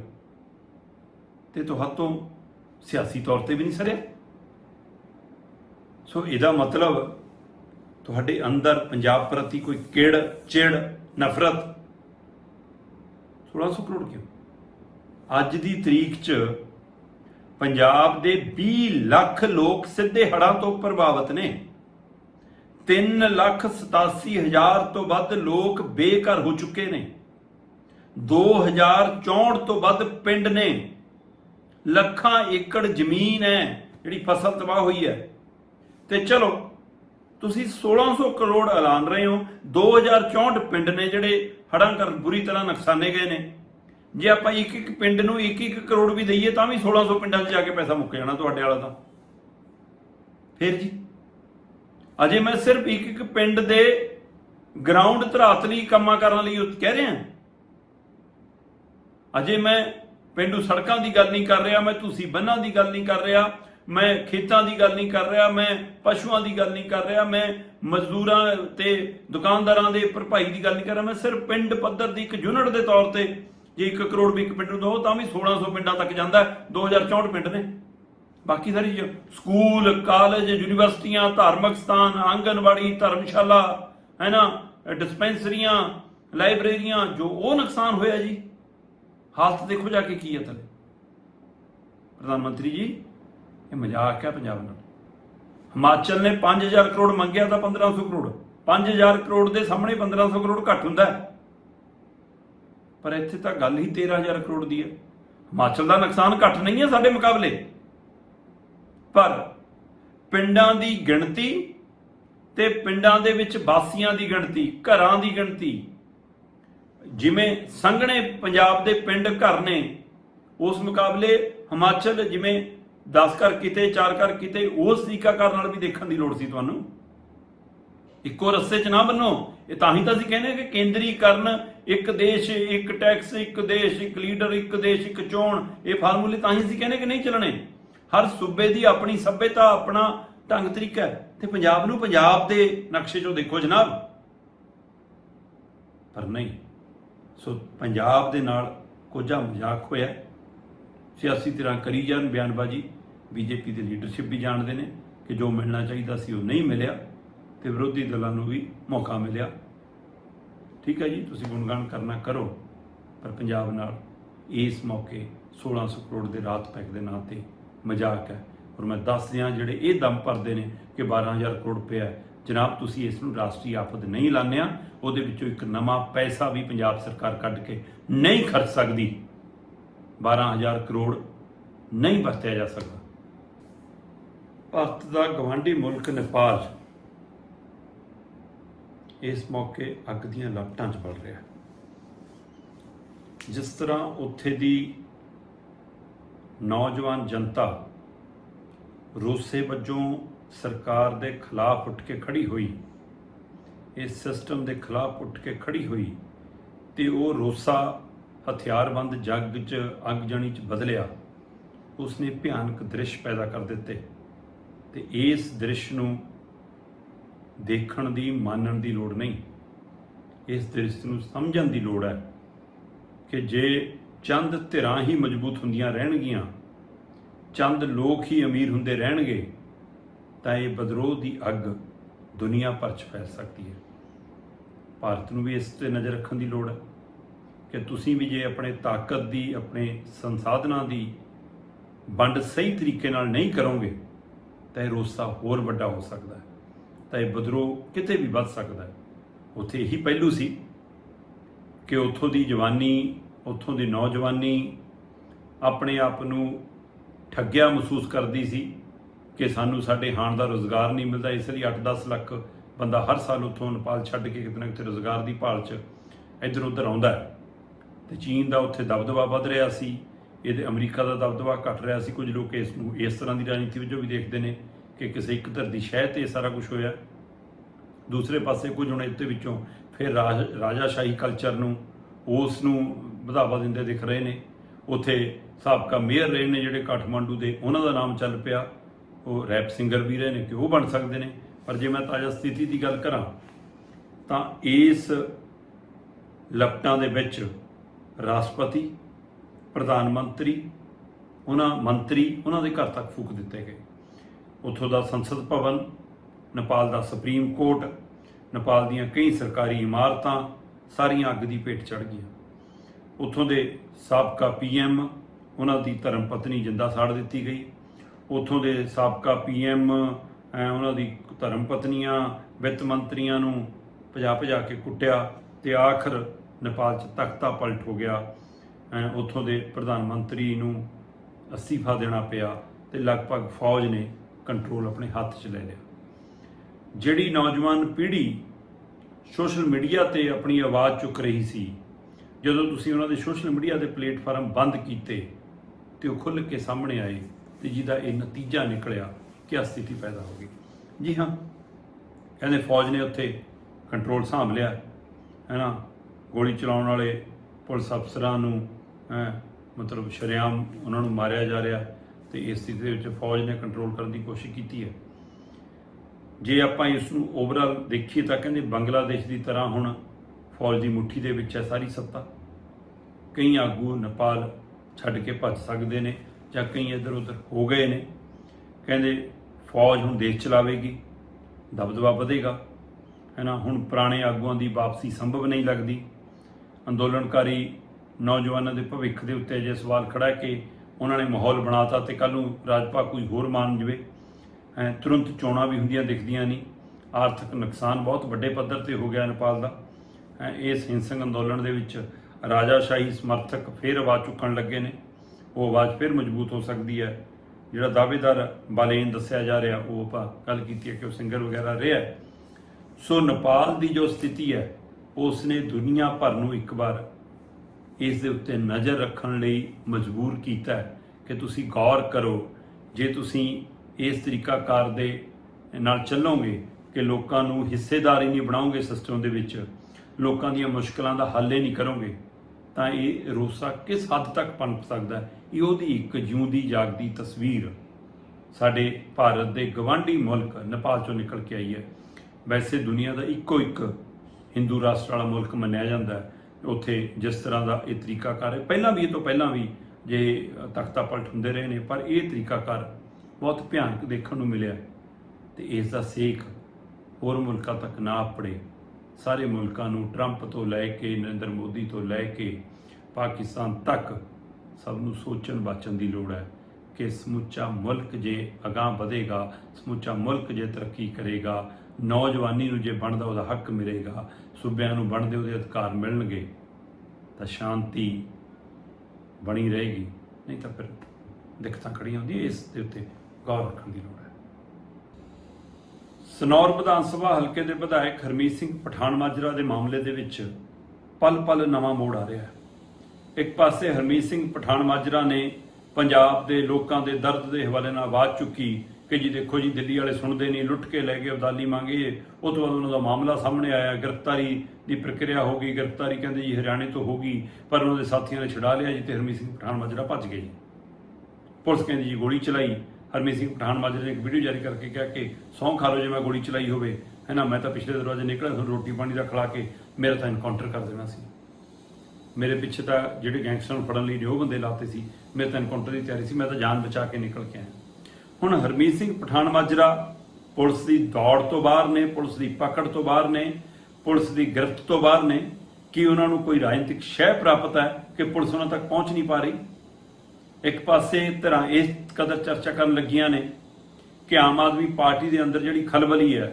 [SPEAKER 1] ਤੇ ਤੁਹਾਤੋਂ ਸਿਆਸੀ ਤੌਰ ਤੇ ਵੀ ਨਹੀਂ ਸਰਿਆ। ਸੋ ਇਹਦਾ ਮਤਲਬ ਤੁਹਾਡੇ ਅੰਦਰ ਪੰਜਾਬ ਪ੍ਰਤੀ ਕੋਈ ਕਿੜ ਚਿੜ, ਨਫ਼ਰਤ 1600 ਕਰੋੜ ਕਿਉਂ? ਅੱਜ ਦੀ ਤਰੀਕ 'ਚ ਪੰਜਾਬ ਦੇ 20 ਲੱਖ ਲੋਕ ਸਿੱਧੇ ਹੜ੍ਹਾਂ ਤੋਂ ਪ੍ਰਭਾਵਿਤ ਨੇ। 3 ਲੱਖ 87 ਹਜ਼ਾਰ ਤੋਂ ਵੱਧ ਲੋਕ ਬੇਘਰ ਹੋ ਚੁੱਕੇ ਨੇ। 2064 ਤੋਂ ਵੱਧ ਪਿੰਡ ਨੇ। ਲੱਖਾਂ ਏਕੜ ਜ਼ਮੀਨ ਹੈ, ਜਿਹੜੀ ਫਸਲ ਤਬਾਹ ਹੋਈ ਹੈ। ਤੇ ਚਲੋ, ਤੁਸੀਂ 1600 ਕਰੋੜ ਐਲਾਨ ਰਹੇ ਹੋ। 2064 ਪਿੰਡ ਨੇ ਜਿਹੜੇ ਹੜ੍ਹਾਂ ਕਾਰਨ ਬੁਰੀ ਤਰ੍ਹਾਂ ਨੁਕਸਾਨੇ ਗਏ ਨੇ। ਜੇ ਆਪਾਂ ਇੱਕ ਇੱਕ ਪਿੰਡ ਨੂੰ ਇੱਕ ਇੱਕ ਕਰੋੜ ਵੀ ਦਈਏ ਤਾਂ ਵੀ 1600 ਪਿੰਡਾਂ 'ਚ ਜਾ ਕੇ ਪੈਸਾ ਮੁੱਕ ਜਾਣਾ ਤੁਹਾਡੇ ਵਾਲਾ ਤਾਂ। ਫੇਰ ਜੀ। ਅਜੇ ਮੈਂ ਸਿਰਫ ਇੱਕ ਇੱਕ ਪਿੰਡ ਦੇ ਗਰਾਊਂਡ ਧਰਾਤਲੀ ਕੰਮਾਂ ਕਰਨ ਲਈ ਕਹਿ ਰਿਹਾ। ਅਜੇ ਮੈਂ ਪਿੰਡੂ ਸੜਕਾਂ ਦੀ ਗੱਲ ਨਹੀਂ ਕਰ ਰਿਹਾ, ਮੈਂ ਤੁਸੀਂ ਬੰਨਾਂ ਦੀ ਗੱਲ ਨਹੀਂ ਕਰ ਰਿਹਾ, ਮੈਂ ਖੇਤਾਂ ਦੀ ਗੱਲ ਨਹੀਂ ਕਰ ਰਿਹਾ, ਮੈਂ ਪਸ਼ੂਆਂ ਦੀ ਗੱਲ ਨਹੀਂ ਕਰ ਰਿਹਾ, ਮੈਂ ਮਜ਼ਦੂਰਾਂ ਤੇ ਦੁਕਾਨਦਾਰਾਂ ਦੇ ਭਰਪਾਈ ਦੀ ਗੱਲ ਨਹੀਂ ਕਰ ਰਿਹਾ, ਮੈਂ ਸਿਰਫ ਪਿੰਡ ਪੱਧਰ ਦੀ ਇੱਕ ਯੂਨਿਟ ਦੇ ਤੌਰ ਤੇ ਜੇ 1 ਕਰੋੜ ਵੀ ਇੱਕ ਪਿੰਡ ਨੂੰ ਦੋ ਤਾਂ ਵੀ 1600 ਪਿੰਡਾਂ ਤੱਕ ਜਾਂਦਾ ਹੈ। 2064 ਪਿੰਡ ਨੇ। ਬਾਕੀ ਸਾਰੀ ਸਕੂਲ, ਕਾਲਜ, ਯੂਨੀਵਰਸਿਟੀਆਂ, ਧਾਰਮਿਕ ਸਥਾਨ, ਆਂਗਨਵਾੜੀ, ਧਰਮਸ਼ਾਲਾ, ਹੈ ਨਾ? ਡਿਸਪੈਂਸਰੀਆਂ, ਲਾਇਬ੍ਰੇਰੀਆਂ, ਜੋ ਉਹ ਨੁਕਸਾਨ ਹੋਇਆ ਜੀ, ਹਾਲਤ ਦੇਖੋ ਜਾ ਕੇ ਕੀ ਹੈ ਥੱਲੇ ਪ੍ਰਧਾਨ ਮੰਤਰੀ ਜੀ, ਇਹ ਮਜ਼ਾਕ ਹੈ ਪੰਜਾਬ ਨਾਲ ਹਿਮਾਚਲ ਨੇ 5000 ਕਰੋੜ ਮੰਗਿਆ ਤਾਂ 1500 ਕਰੋੜ। 5000 ਕਰੋੜ ਦੇ ਸਾਹਮਣੇ 1500 ਕਰੋੜ ਘੱਟ ਹੁੰਦਾ ਹੈ। ਪਰ ਇੱਥੇ ਤਾਂ ਗੱਲ ਹੀ 13000 ਕਰੋੜ ਦੀ ਹੈ। ਹਿਮਾਚਲ ਦਾ ਨੁਕਸਾਨ ਘੱਟ ਨਹੀਂ ਹੈ ਸਾਡੇ ਮੁਕਾਬਲੇ। ਪਰ ਪਿੰਡਾਂ ਦੀ ਗਿਣਤੀ ਤੇ ਪਿੰਡਾਂ ਦੇ ਵਿੱਚ ਵਾਸੀਆਂ ਦੀ ਗਿਣਤੀ, ਘਰਾਂ ਦੀ ਗਿਣਤੀ, ਜਿਵੇਂ ਸੰਘਣੇ ਪੰਜਾਬ ਦੇ ਪਿੰਡ ਘਰ ਨੇ, ਉਸ ਮੁਕਾਬਲੇ ਹਿਮਾਚਲ ਜਿਵੇਂ 10 ਘਰ ਕਿਤੇ 4 ਘਰ ਕਿਤੇ ਉਸ ਤਰੀਕਾਕਾਰ ਨਾਲ ਵੀ ਦੇਖਣ ਦੀ ਲੋੜ ਸੀ ਤੁਹਾਨੂੰ। ਇੱਕੋ ਰਸਤੇ 'ਚ ਨਾ ਬੰਨੋ। ਇਹ ਤਾਂ ਹੀ ਤਾਂ ਅਸੀਂ ਕਹਿੰਦੇ ਕਿ ਕੇਂਦਰੀਕਰਨ ਇੱਕ ਦੇਸ਼, ਇੱਕ ਟੈਕਸ, ਇੱਕ ਦੇਸ਼, ਇੱਕ ਲੀਡਰ, ਇੱਕ ਦੇਸ਼, ਇੱਕ ਚੋਣ, ਇਹ ਫਾਰਮੂਲੇ ਤਾਂ ਹੀ ਅਸੀਂ ਕਹਿੰਦੇ ਕਿ ਨਹੀਂ ਚੱਲਣੇ। ਹਰ ਸੂਬੇ ਦੀ ਆਪਣੀ ਸੱਭਿਅਤਾ, ਆਪਣਾ ਢੰਗ ਤਰੀਕਾ ਹੈ। ਤੇ ਪੰਜਾਬ ਨੂੰ ਪੰਜਾਬ ਦੇ ਨਕਸ਼ੇ 'ਚੋਂ ਦੇਖੋ ਜਨਾਬ। ਪਰ ਨਹੀਂ, ਸੋ ਪੰਜਾਬ ਦੇ ਨਾਲ ਕੋਝਾ ਮਜ਼ਾਕ ਹੋਇਆ। ਸਿਆਸੀ ਤਰ੍ਹਾਂ ਕਰੀ ਜਾਣ ਬਿਆਨਬਾਜ਼ੀ, ਬੀਜੇਪੀ ਦੀ ਲੀਡਰਸ਼ਿਪ ਵੀ ਜਾਣਦੇ ਨੇ ਕਿ ਜੋ ਮਿਲਣਾ ਚਾਹੀਦਾ ਸੀ ਉਹ ਨਹੀਂ ਮਿਲਿਆ। ਤੇ ਵਿਰੋਧੀ ਦਲਾਂ ਨੂੰ ਵੀ ਮੌਕਾ ਮਿਲਿਆ। ਠੀਕ ਹੈ ਜੀ, ਤੁਸੀਂ ਗੁਣਗਾਨ ਕਰਨਾ ਕਰੋ, ਪਰ ਪੰਜਾਬ ਨਾਲ ਇਸ ਮੌਕੇ 1600 ਕਰੋੜ ਦੇ ਰਾਤ ਪੈਕ ਦੇ ਨਾਂ ਤੇ ਮਜ਼ਾਕ ਹੈ। ਔਰ ਮੈਂ ਦੱਸ ਦਿਆਂ ਜਿਹੜੇ ਇਹ ਦਮ ਭਰਦੇ ਨੇ ਕਿ 12000 ਕਰੋੜ ਪਿਆ ਜਨਾਬ, ਤੁਸੀਂ ਇਸ ਨੂੰ ਰਾਸ਼ਟਰੀ ਆਫਤ ਨਹੀਂ ਲਾਣਿਆ ਉਹਦੇ ਵਿੱਚੋਂ ਇੱਕ ਨਵਾਂ ਪੈਸਾ ਵੀ ਪੰਜਾਬ ਸਰਕਾਰ ਕੱਢ ਕੇ ਨਹੀਂ ਖਰਚ ਸਕਦੀ। 12000 ਕਰੋੜ ਨਹੀਂ ਵਰਤਿਆ ਜਾ ਸਕਦਾ। ਭਾਰਤ ਦਾ ਗਵਾਂਢੀ ਮੁਲਕ ਨੇਪਾਲ ਇਸ ਮੌਕੇ ਅੱਗ ਦੀਆਂ ਲਪਟਾਂ 'ਚ ਪੜ ਰਿਹਾ ਜਿਸ ਤਰ੍ਹਾਂ ਉੱਥੇ ਦੀ ਨੌਜਵਾਨ ਜਨਤਾ ਰੋਸੇ ਵਜੋਂ ਸਰਕਾਰ ਦੇ ਖਿਲਾਫ ਉੱਠ ਕੇ ਖੜੀ ਹੋਈ, ਇਸ ਸਿਸਟਮ ਦੇ ਖਿਲਾਫ ਉੱਠ ਕੇ ਖੜੀ ਹੋਈ ਤੇ ਉਹ ਰੋਸਾ ਹਥਿਆਰਬੰਦ ਜੱਗ 'ਚ ਅੱਗ ਜਾਣੀ 'ਚ ਬਦਲਿਆ, ਉਸਨੇ ਭਿਆਨਕ ਦ੍ਰਿਸ਼ ਪੈਦਾ ਕਰ ਦਿੱਤੇ ਤੇ ਇਸ ਦ੍ਰਿਸ਼ ਨੂੰ ਦੇਖਣ ਦੀ, ਮੰਨਣ ਦੀ ਲੋੜ ਨਹੀਂ। ਇਸ ਦ੍ਰਿਸ਼ ਨੂੰ ਸਮਝਣ ਦੀ ਲੋੜ ਹੈ ਕਿ ਜੇ ਚੰਦ ਧਿਰਾਂ ਹੀ ਮਜ਼ਬੂਤ ਹੁੰਦੀਆਂ ਰਹਿਣਗੀਆਂ, ਚੰਦ ਲੋਕ ਹੀ ਅਮੀਰ ਹੁੰਦੇ ਰਹਿਣਗੇ, ਤਾਂ ਇਹ ਬਦਰੋਹ ਦੀ ਅੱਗ ਦੁਨੀਆ ਭਰ 'ਚ ਫੈਲ ਸਕਦੀ ਹੈ। ਭਾਰਤ ਨੂੰ ਵੀ ਇਸ ਤੇ ਨਜ਼ਰ ਰੱਖਣ ਦੀ ਲੋੜ ਹੈ ਕਿ ਤੁਸੀਂ ਵੀ ਜੇ ਆਪਣੇ ਤਾਕਤ ਦੀ, ਆਪਣੇ ਸੰਸਾਧਨਾਂ ਦੀ ਵੰਡ ਸਹੀ ਤਰੀਕੇ ਨਾਲ ਨਹੀਂ ਕਰੋਗੇ, ਤਾਂ ਇਹ ਰੋਸਾ ਹੋਰ ਵੱਡਾ ਹੋ ਸਕਦਾ ਹੈ। ਤਾਂ ਇਹ ਬਦਰੋਹ ਕਿਤੇ ਵੀ ਵੱਧ ਸਕਦਾ ਹੈ। ਉੱਥੇ ਇਹੀ ਪਹਿਲੂ ਸੀ ਕਿ ਉੱਥੋਂ ਦੀ ਜਵਾਨੀ, ਉੱਥੋਂ ਦੀ ਨੌਜਵਾਨੀ ਆਪਣੇ ਆਪ ਨੂੰ ਠੱਗਿਆ ਮਹਿਸੂਸ ਕਰਦੀ ਸੀ ਕਿ ਸਾਨੂੰ ਸਾਡੇ ਹਾਣ ਦਾ ਰੋਜ਼ਗਾਰ ਨਹੀਂ ਮਿਲਦਾ। ਇਸ ਲਈ 8-10 ਲੱਖ ਬੰਦਾ ਹਰ ਸਾਲ ਉੱਥੋਂ ਨੇਪਾਲ ਛੱਡ ਕੇ ਕਿਤੇ ਨਾ ਕਿਤੇ ਰੋਜ਼ਗਾਰ ਦੀ ਭਾਲ 'ਚ ਇੱਧਰ ਉੱਧਰ ਆਉਂਦਾ ਹੈ। ਤੇ ਚੀਨ ਦਾ ਉੱਥੇ ਦਬਦਬਾ ਵੱਧ ਰਿਹਾ ਸੀ, ਇਹਦੇ ਅਮਰੀਕਾ ਦਾ ਦਬਦਬਾ ਘਟ ਰਿਹਾ ਸੀ। ਕੁਝ ਲੋਕ ਇਸ ਨੂੰ, ਇਸ ਤਰ੍ਹਾਂ ਦੀ ਰਾਜਨੀਤੀ ਵਜੋਂ ਵੀ ਦੇਖਦੇ ਨੇ। ਕਿ ਕਿਸੇ ਇੱਕ ਧਰ ਦੀ ਸ਼ਹਿ ਤੇ ਸਾਰਾ ਕੁਝ ਹੋਇਆ। ਦੂਸਰੇ ਪਾਸੇ ਕੁਝ ਹੁਣ ਇਹਦੇ ਵਿੱਚੋਂ ਫਿਰ ਰਾਜ, ਰਾਜਾਸ਼ਾਹੀ ਕਲਚਰ ਨੂੰ, ਉਸ ਨੂੰ ਵਧਾਵਾ ਦਿੰਦੇ ਦਿਖ ਰਹੇ ਨੇ। ਉੱਥੇ ਸਾਬਕਾ ਮੇਅਰ ਰਹੇ ਨੇ ਜਿਹੜੇ ਕਾਠਮੰਡੂ ਦੇ, ਉਹਨਾਂ ਦਾ ਨਾਮ ਚੱਲ ਪਿਆ। ਉਹ ਰੈਪ ਸਿੰਗਰ ਵੀ ਰਹੇ ਨੇ ਕਿ ਉਹ ਬਣ ਸਕਦੇ ਨੇ। ਪਰ ਜੇ ਮੈਂ ਤਾਜ਼ਾ ਸਥਿਤੀ ਦੀ ਗੱਲ ਕਰਾਂ, ਤਾਂ ਇਸ ਲਪਟਾਂ ਦੇ ਵਿੱਚ ਰਾਸ਼ਟਰਪਤੀ, ਪ੍ਰਧਾਨ ਮੰਤਰੀ, ਉਹਨਾਂ ਮੰਤਰੀ, ਉਹਨਾਂ ਦੇ ਘਰ ਤੱਕ ਫੂਕ ਦਿੱਤੇ ਗਏ। ਉੱਥੋਂ ਦਾ ਸੰਸਦ ਭਵਨ, ਨੇਪਾਲ ਦਾ ਸੁਪਰੀਮ ਕੋਰਟ, ਨੇਪਾਲ ਦੀਆਂ ਕਈ ਸਰਕਾਰੀ ਇਮਾਰਤਾਂ, ਸਾਰੀਆਂ ਅੱਗ ਦੀ ਭੇਟ ਚੜ ਗਈਆਂ। ਉੱਥੋਂ ਦੇ ਸਾਬਕਾ ਪੀਐਮ ਉਹਨਾਂ ਦੀ ਧਰਮ ਪਤਨੀ ਜਿੰਦਾ ਸਾੜ ਦਿੱਤੀ ਗਈ। ਉੱਥੋਂ ਦੇ ਸਾਬਕਾ ਪੀਐਮ ਉਹਨਾਂ ਦੀ ਧਰਮ ਪਤਨੀਆਂ, ਵਿੱਤ ਮੰਤਰੀਆਂ ਨੂੰ ਭਜਾ ਭਜਾ ਕੇ ਕੁੱਟਿਆ ਤੇ ਆਖਰ ਨੇਪਾਲ 'ਚ ਤਖਤਾ ਪਲਟ ਹੋ ਗਿਆ। ਉੱਥੋਂ ਦੇ ਪ੍ਰਧਾਨ ਮੰਤਰੀ ਨੂੰ ਅਸਤੀਫਾ ਦੇਣਾ ਪਿਆ ਤੇ ਲਗਭਗ ਫੌਜ ਨੇ ਕੰਟਰੋਲ ਆਪਣੇ ਹੱਥ 'ਚ ਲੈ ਲਿਆ। ਜਿਹੜੀ ਨੌਜਵਾਨ ਪੀੜ੍ਹੀ ਸੋਸ਼ਲ ਮੀਡੀਆ ਤੇ ਆਪਣੀ ਆਵਾਜ਼ ਚੁੱਕ ਰਹੀ ਸੀ ਜਦੋਂ ਤੁਸੀਂ ਉਹਨਾਂ ਦੇ ਸੋਸ਼ਲ ਮੀਡੀਆ ਦੇ ਪਲੇਟਫਾਰਮ ਬੰਦ ਕੀਤੇ ਤੇ ਉਹ ਖੁੱਲ੍ਹ ਕੇ ਸਾਹਮਣੇ ਆਏ ਤੇ ਜਿਹਦਾ ਇਹ ਨਤੀਜਾ ਨਿਕਲਿਆ ਕਿ ਆਹ ਸਥਿਤੀ ਪੈਦਾ ਹੋ ਗਈ? ਜੀ ਹਾਂ ਕਹਿੰਦੇ ਫੌਜ ਨੇ ਉੱਥੇ ਕੰਟਰੋਲ ਸਾਂਭ ਲਿਆ ਹੈ ਨਾ ਗੋਲੀ ਚਲਾਉਣ ਵਾਲੇ ਪੁਲਿਸ ਅਫਸਰਾਂ ਨੂੰ ਹੈਂ, ਮਤਲਬ ਸ਼ਰੇਆਮ ਉਹਨਾਂ ਨੂੰ ਮਾਰਿਆ ਜਾ ਰਿਹਾ। ਤੇ ਇਸ ਸਥਿਤੀ ਦੇ ਵਿੱਚ ਫੌਜ ਨੇ ਕੰਟਰੋਲ ਕਰਨ ਦੀ ਕੋਸ਼ਿਸ਼ ਕੀਤੀ ਹੈ। ਜੇ ਆਪਾਂ ਇਸ ਨੂੰ ਓਵਰਆਲ ਦੇਖੀਏ ਤਾਂ ਕਹਿੰਦੇ ਬੰਗਲਾਦੇਸ਼ ਦੀ ਤਰ੍ਹਾਂ ਹੁਣ ਫੌਜ ਦੀ ਮੁੱਠੀ ਦੇ ਵਿੱਚ ਹੈ ਸਾਰੀ ਸੱਤਾ। ਕਈ ਆਗੂ ਨੇਪਾਲ ਛੱਡ ਕੇ ਭੱਜ ਸਕਦੇ ਨੇ ਜਾਂ ਕਈ ਇੱਧਰ ਉੱਧਰ ਹੋ ਗਏ ਨੇ। ਕਹਿੰਦੇ ਫੌਜ ਹੁਣ ਦੇਸ਼ ਚਲਾਵੇਗੀ, ਦਬਦਬਾ ਵਧੇਗਾ। ਹੈ ਨਾ ਹੁਣ ਪੁਰਾਣੇ ਆਗੂਆਂ ਦੀ ਵਾਪਸੀ ਸੰਭਵ ਨਹੀਂ ਲੱਗਦੀ। ਅੰਦੋਲਨਕਾਰੀ ਨੌਜਵਾਨਾਂ ਦੇ ਭਵਿੱਖ ਦੇ ਉੱਤੇ ਜੇ ਸਵਾਲ ਖੜਾ ਹੈ ਕਿ ਉਹਨਾਂ ਨੇ ਮਾਹੌਲ ਬਣਾਤਾ ਤੇ ਕੱਲ ਨੂੰ ਰਾਜਪਾ ਕੋਈ ਹੋਰ ਮੰਨ ਜਵੇ ਹੈਂ, ਤੁਰੰਤ ਚੋਣਾਂ ਵੀ ਹੁੰਦੀਆਂ ਦਿਖਦੀਆਂ ਨਹੀਂ। ਆਰਥਿਕ ਨੁਕਸਾਨ ਬਹੁਤ ਵੱਡੇ ਪੱਧਰ ਤੇ ਹੋ ਗਿਆ ਨੇਪਾਲ ਦਾ। ਇਸ ਹਿੰਸਕ ਅੰਦੋਲਨ ਦੇ ਵਿੱਚ ਰਾਜਾਸ਼ਾਹੀ ਸਮਰਥਕ ਫੇਰ ਆਵਾਜ਼ ਚੁੱਕਣ ਲੱਗੇ ਨੇ। ਉਹ ਆਵਾਜ਼ ਫਿਰ ਮਜ਼ਬੂਤ ਹੋ ਸਕਦੀ ਹੈ। ਜਿਹੜਾ ਦਾਅਵੇਦਾਰ ਬਾਲੇਨ ਦੱਸਿਆ ਜਾ ਰਿਹਾ ਉਹ ਆਪਾਂ ਗੱਲ ਕੀਤੀ ਹੈ ਕਿ ਉਹ ਸਿੰਗਰ ਵਗੈਰਾ ਰਿਹਾ ਸੋ ਨੇਪਾਲ ਦੀ ਜੋ ਸਥਿਤੀ ਹੈ ਉਸ ਨੇ ਦੁਨੀਆ ਭਰ ਨੂੰ ਇੱਕ ਵਾਰ ਇਸ ਦੇ ਉੱਤੇ ਨਜ਼ਰ ਰੱਖਣ ਲਈ ਮਜਬੂਰ ਕੀਤਾ ਹੈ ਕਿ ਤੁਸੀਂ ਗੌਰ ਕਰੋ, ਜੇ ਤੁਸੀਂ ਇਸ ਤਰੀਕਾਕਾਰ ਦੇ ਨਾਲ ਚੱਲੋਗੇ ਕਿ ਲੋਕਾਂ ਨੂੰ ਹਿੱਸੇਦਾਰ ਹੀ ਨਹੀਂ ਬਣਾਓਗੇ ਸਿਸਟਮ ਦੇ ਵਿੱਚ, ਲੋਕਾਂ ਦੀਆਂ ਮੁਸ਼ਕਲਾਂ ਦਾ ਹੱਲ ਹੀ ਨਹੀਂ ਕਰੋਗੇ, ਤਾਂ ਇਹ ਰੋਸਾ ਕਿਸ ਹੱਦ ਤੱਕ ਪਨਪ ਸਕਦਾ ਹੈ? ਇਹ ਉਹਦੀ ਇੱਕ ਜਿਉਂਦੀ ਜਾਗਦੀ ਤਸਵੀਰ ਸਾਡੇ ਭਾਰਤ ਦੇ ਗਵਾਂਢੀ ਮੁਲਕ ਨੇਪਾਲ ਚੋਂ ਨਿਕਲ ਕੇ ਆਈ ਹੈ। ਵੈਸੇ ਦੁਨੀਆ ਦਾ ਇੱਕੋ ਇੱਕ ਹਿੰਦੂ ਰਾਸ਼ਟਰ ਵਾਲਾ ਮੁਲਕ ਮੰਨਿਆ ਜਾਂਦਾ ਹੈ। ਉੱਥੇ ਜਿਸ ਤਰ੍ਹਾਂ ਦਾ ਇਹ ਤਰੀਕਾਕਾਰ ਹੈ। ਪਹਿਲਾਂ ਵੀ ਇਹ ਤੋਂ ਪਹਿਲਾਂ ਵੀ ਜੇ ਤਖਤਾ ਪਲਟ ਹੁੰਦੇ ਰਹੇ ਨੇ, ਪਰ ਇਹ ਤਰੀਕਾਕਾਰ ਬਹੁਤ ਭਿਆਨਕ ਦੇਖਣ ਨੂੰ ਮਿਲਿਆ ਹੈ ਤੇ ਇਸ ਦਾ ਸੇਖ ਹੋਰ ਮੁਲਕਾਂ ਤੱਕ ਨਾ ਆਪੜੇ ਸਾਰੇ ਮੁਲਕਾਂ ਨੂੰ ਟਰੰਪ ਤੋਂ ਲੈ ਕੇ, ਨਰਿੰਦਰ ਮੋਦੀ ਤੋਂ ਲੈ ਕੇ, ਪਾਕਿਸਤਾਨ ਤੱਕ ਸਭ ਨੂੰ ਸੋਚਣ ਬਾਚਣ ਦੀ ਲੋੜ ਹੈ ਕਿ ਸਮੁੱਚਾ ਮੁਲਕ ਜੇ ਅਗਾਂਹ ਵਧੇਗਾ, ਸਮੁੱਚਾ ਮੁਲਕ ਜੇ ਤਰੱਕੀ ਕਰੇਗਾ ਨੌਜਵਾਨੀ ਨੂੰ ਜੇ ਬਣਦਾ ਉਹਦਾ ਹੱਕ ਮਿਲੇਗਾ, ਸੂਬਿਆਂ ਨੂੰ ਬਣਦੇ ਉਹਦੇ ਅਧਿਕਾਰ ਮਿਲਣਗੇ, ਤਾਂ ਸ਼ਾਂਤੀ ਬਣੀ ਰਹੇਗੀ। ਨਹੀਂ ਤਾਂ ਫਿਰ ਦਿੱਕਤਾਂ ਖੜੀਆਂ ਹੁੰਦੀਆਂ, ਇਸ ਦੇ ਉੱਤੇ ਗੌਰ ਰੱਖਣ ਦੀ ਲੋੜ ਹੈ। ਸਨੌਰ ਵਿਧਾਨ ਸਭਾ ਹਲਕੇ ਦੇ ਵਿਧਾਇਕ ਹਰਮੀਤ ਸਿੰਘ ਪਠਾਨ ਮਾਜਰਾ ਦੇ ਮਾਮਲੇ ਦੇ ਵਿੱਚ ਪਲ-ਪਲ ਨਵਾਂ ਮੋੜ ਆ ਰਿਹਾ ਹੈ। ਇੱਕ ਪਾਸੇ ਹਰਮੀਤ ਸਿੰਘ ਪਠਾਨ ਮਾਜਰਾ ਨੇ ਪੰਜਾਬ ਦੇ ਲੋਕਾਂ ਦੇ ਦਰਦ ਦੇ ਹਵਾਲੇ ਨਾਲ ਆਵਾਜ਼ ਚੁੱਕੀ ਕਿ ਜੀ ਦੇਖੋ ਜੀ, ਦਿੱਲੀ ਵਾਲੇ ਸੁਣਦੇ ਨਹੀਂ, ਲੁੱਟ ਕੇ ਲੈ ਗਏ ਅਬਦਾਲੀ ਮੰਗੇ। ਉਹ ਤੋਂ ਬਾਅਦ ਉਹਨਾਂ ਦਾ ਮਾਮਲਾ ਸਾਹਮਣੇ ਆਇਆ। ਗ੍ਰਿਫਤਾਰੀ ਦੀ ਪ੍ਰਕਿਰਿਆ ਹੋ ਗਈ। ਗ੍ਰਿਫਤਾਰੀ ਕਹਿੰਦੇ ਜੀ ਹਰਿਆਣੇ ਤੋਂ ਹੋ ਗਈ, ਪਰ ਉਹਨਾਂ ਦੇ ਸਾਥੀਆਂ ਨੇ ਛੁਡਾ ਲਿਆ ਜੀ ਤੇ ਹਰਮੀਤ ਸਿੰਘ ਪਠਾਨ ਮਾਜਰਾ ਭੱਜ ਗਏ ਜੀ। ਪੁਲਿਸ ਕਹਿੰਦੀ ਜੀ ਗੋਲੀ ਚਲਾਈ। ਹਰਮੀਤ ਸਿੰਘ ਪਠਾਨ ਮਾਜਰੇ ਨੇ ਇੱਕ ਵੀਡੀਓ ਜਾਰੀ ਕਰਕੇ ਕਿਹਾ ਕਿ ਸੌਂ ਖਾ ਲਓ ਜੇ ਮੈਂ ਗੋਲੀ ਚਲਾਈ ਹੋਵੇ। ਹੈ ਨਾ ਮੈਂ ਤਾਂ ਪਿਛਲੇ ਦਰਵਾਜ਼ੇ ਨਿਕਲਿਆ, ਤੁਹਾਨੂੰ ਰੋਟੀ ਪਾਣੀ ਦਾ ਖਿਲਾ ਕੇ ਮੇਰਾ ਤਾਂ ਇਨਕਾਊਂਟਰ ਕਰ ਦੇਣਾ ਸੀ। ਮੇਰੇ ਪਿੱਛੇ ਤਾਂ ਜਿਹੜੇ ਗੈਂਗਸਟਰ ਨੂੰ ਫੜਨ ਲਈ ਜੋ ਬੰਦੇ ਲਾਤੇ ਸੀ, ਮੇਰੇ ਤਾਂ ਇਨਕਾਊਂਟਰ ਦੀ ਤਿਆਰੀ ਸੀ। ਮੈਂ ਤਾਂ ਜਾਨ ਬਚਾ ਕੇ ਨਿਕਲ ਕੇ ਆਇਆ। ਹੁਣ ਹਰਮੀਤ ਸਿੰਘ ਪਠਾਨ ਮਾਜਰਾ ਪੁਲਿਸ ਦੀ ਦੌੜ ਤੋਂ ਬਾਹਰ ਨੇ, ਪੁਲਿਸ ਦੀ ਪਕੜ ਤੋਂ ਬਾਹਰ ਨੇ, ਪੁਲਿਸ ਦੀ ਗ੍ਰਿਫਤ ਤੋਂ ਬਾਹਰ ਨੇ। ਕਿ ਉਹਨਾਂ ਨੂੰ ਕੋਈ ਰਾਜਨੀਤਿਕ ਸ਼ਹਿ ਪ੍ਰਾਪਤ ਹੈ ਕਿ ਪੁਲਿਸ ਉਹਨਾਂ ਤੱਕ ਪਹੁੰਚ ਨਹੀਂ ਪਾ ਰਹੀ? ਇੱਕ ਪਾਸੇ ਤਰ੍ਹਾਂ ਇਸ ਕਦਰ ਚਰਚਾ ਕਰਨ ਲੱਗੀਆਂ ਨੇ ਕਿ ਆਮ ਆਦਮੀ ਪਾਰਟੀ ਦੇ ਅੰਦਰ ਜਿਹੜੀ ਖਲਬਲੀ ਹੈ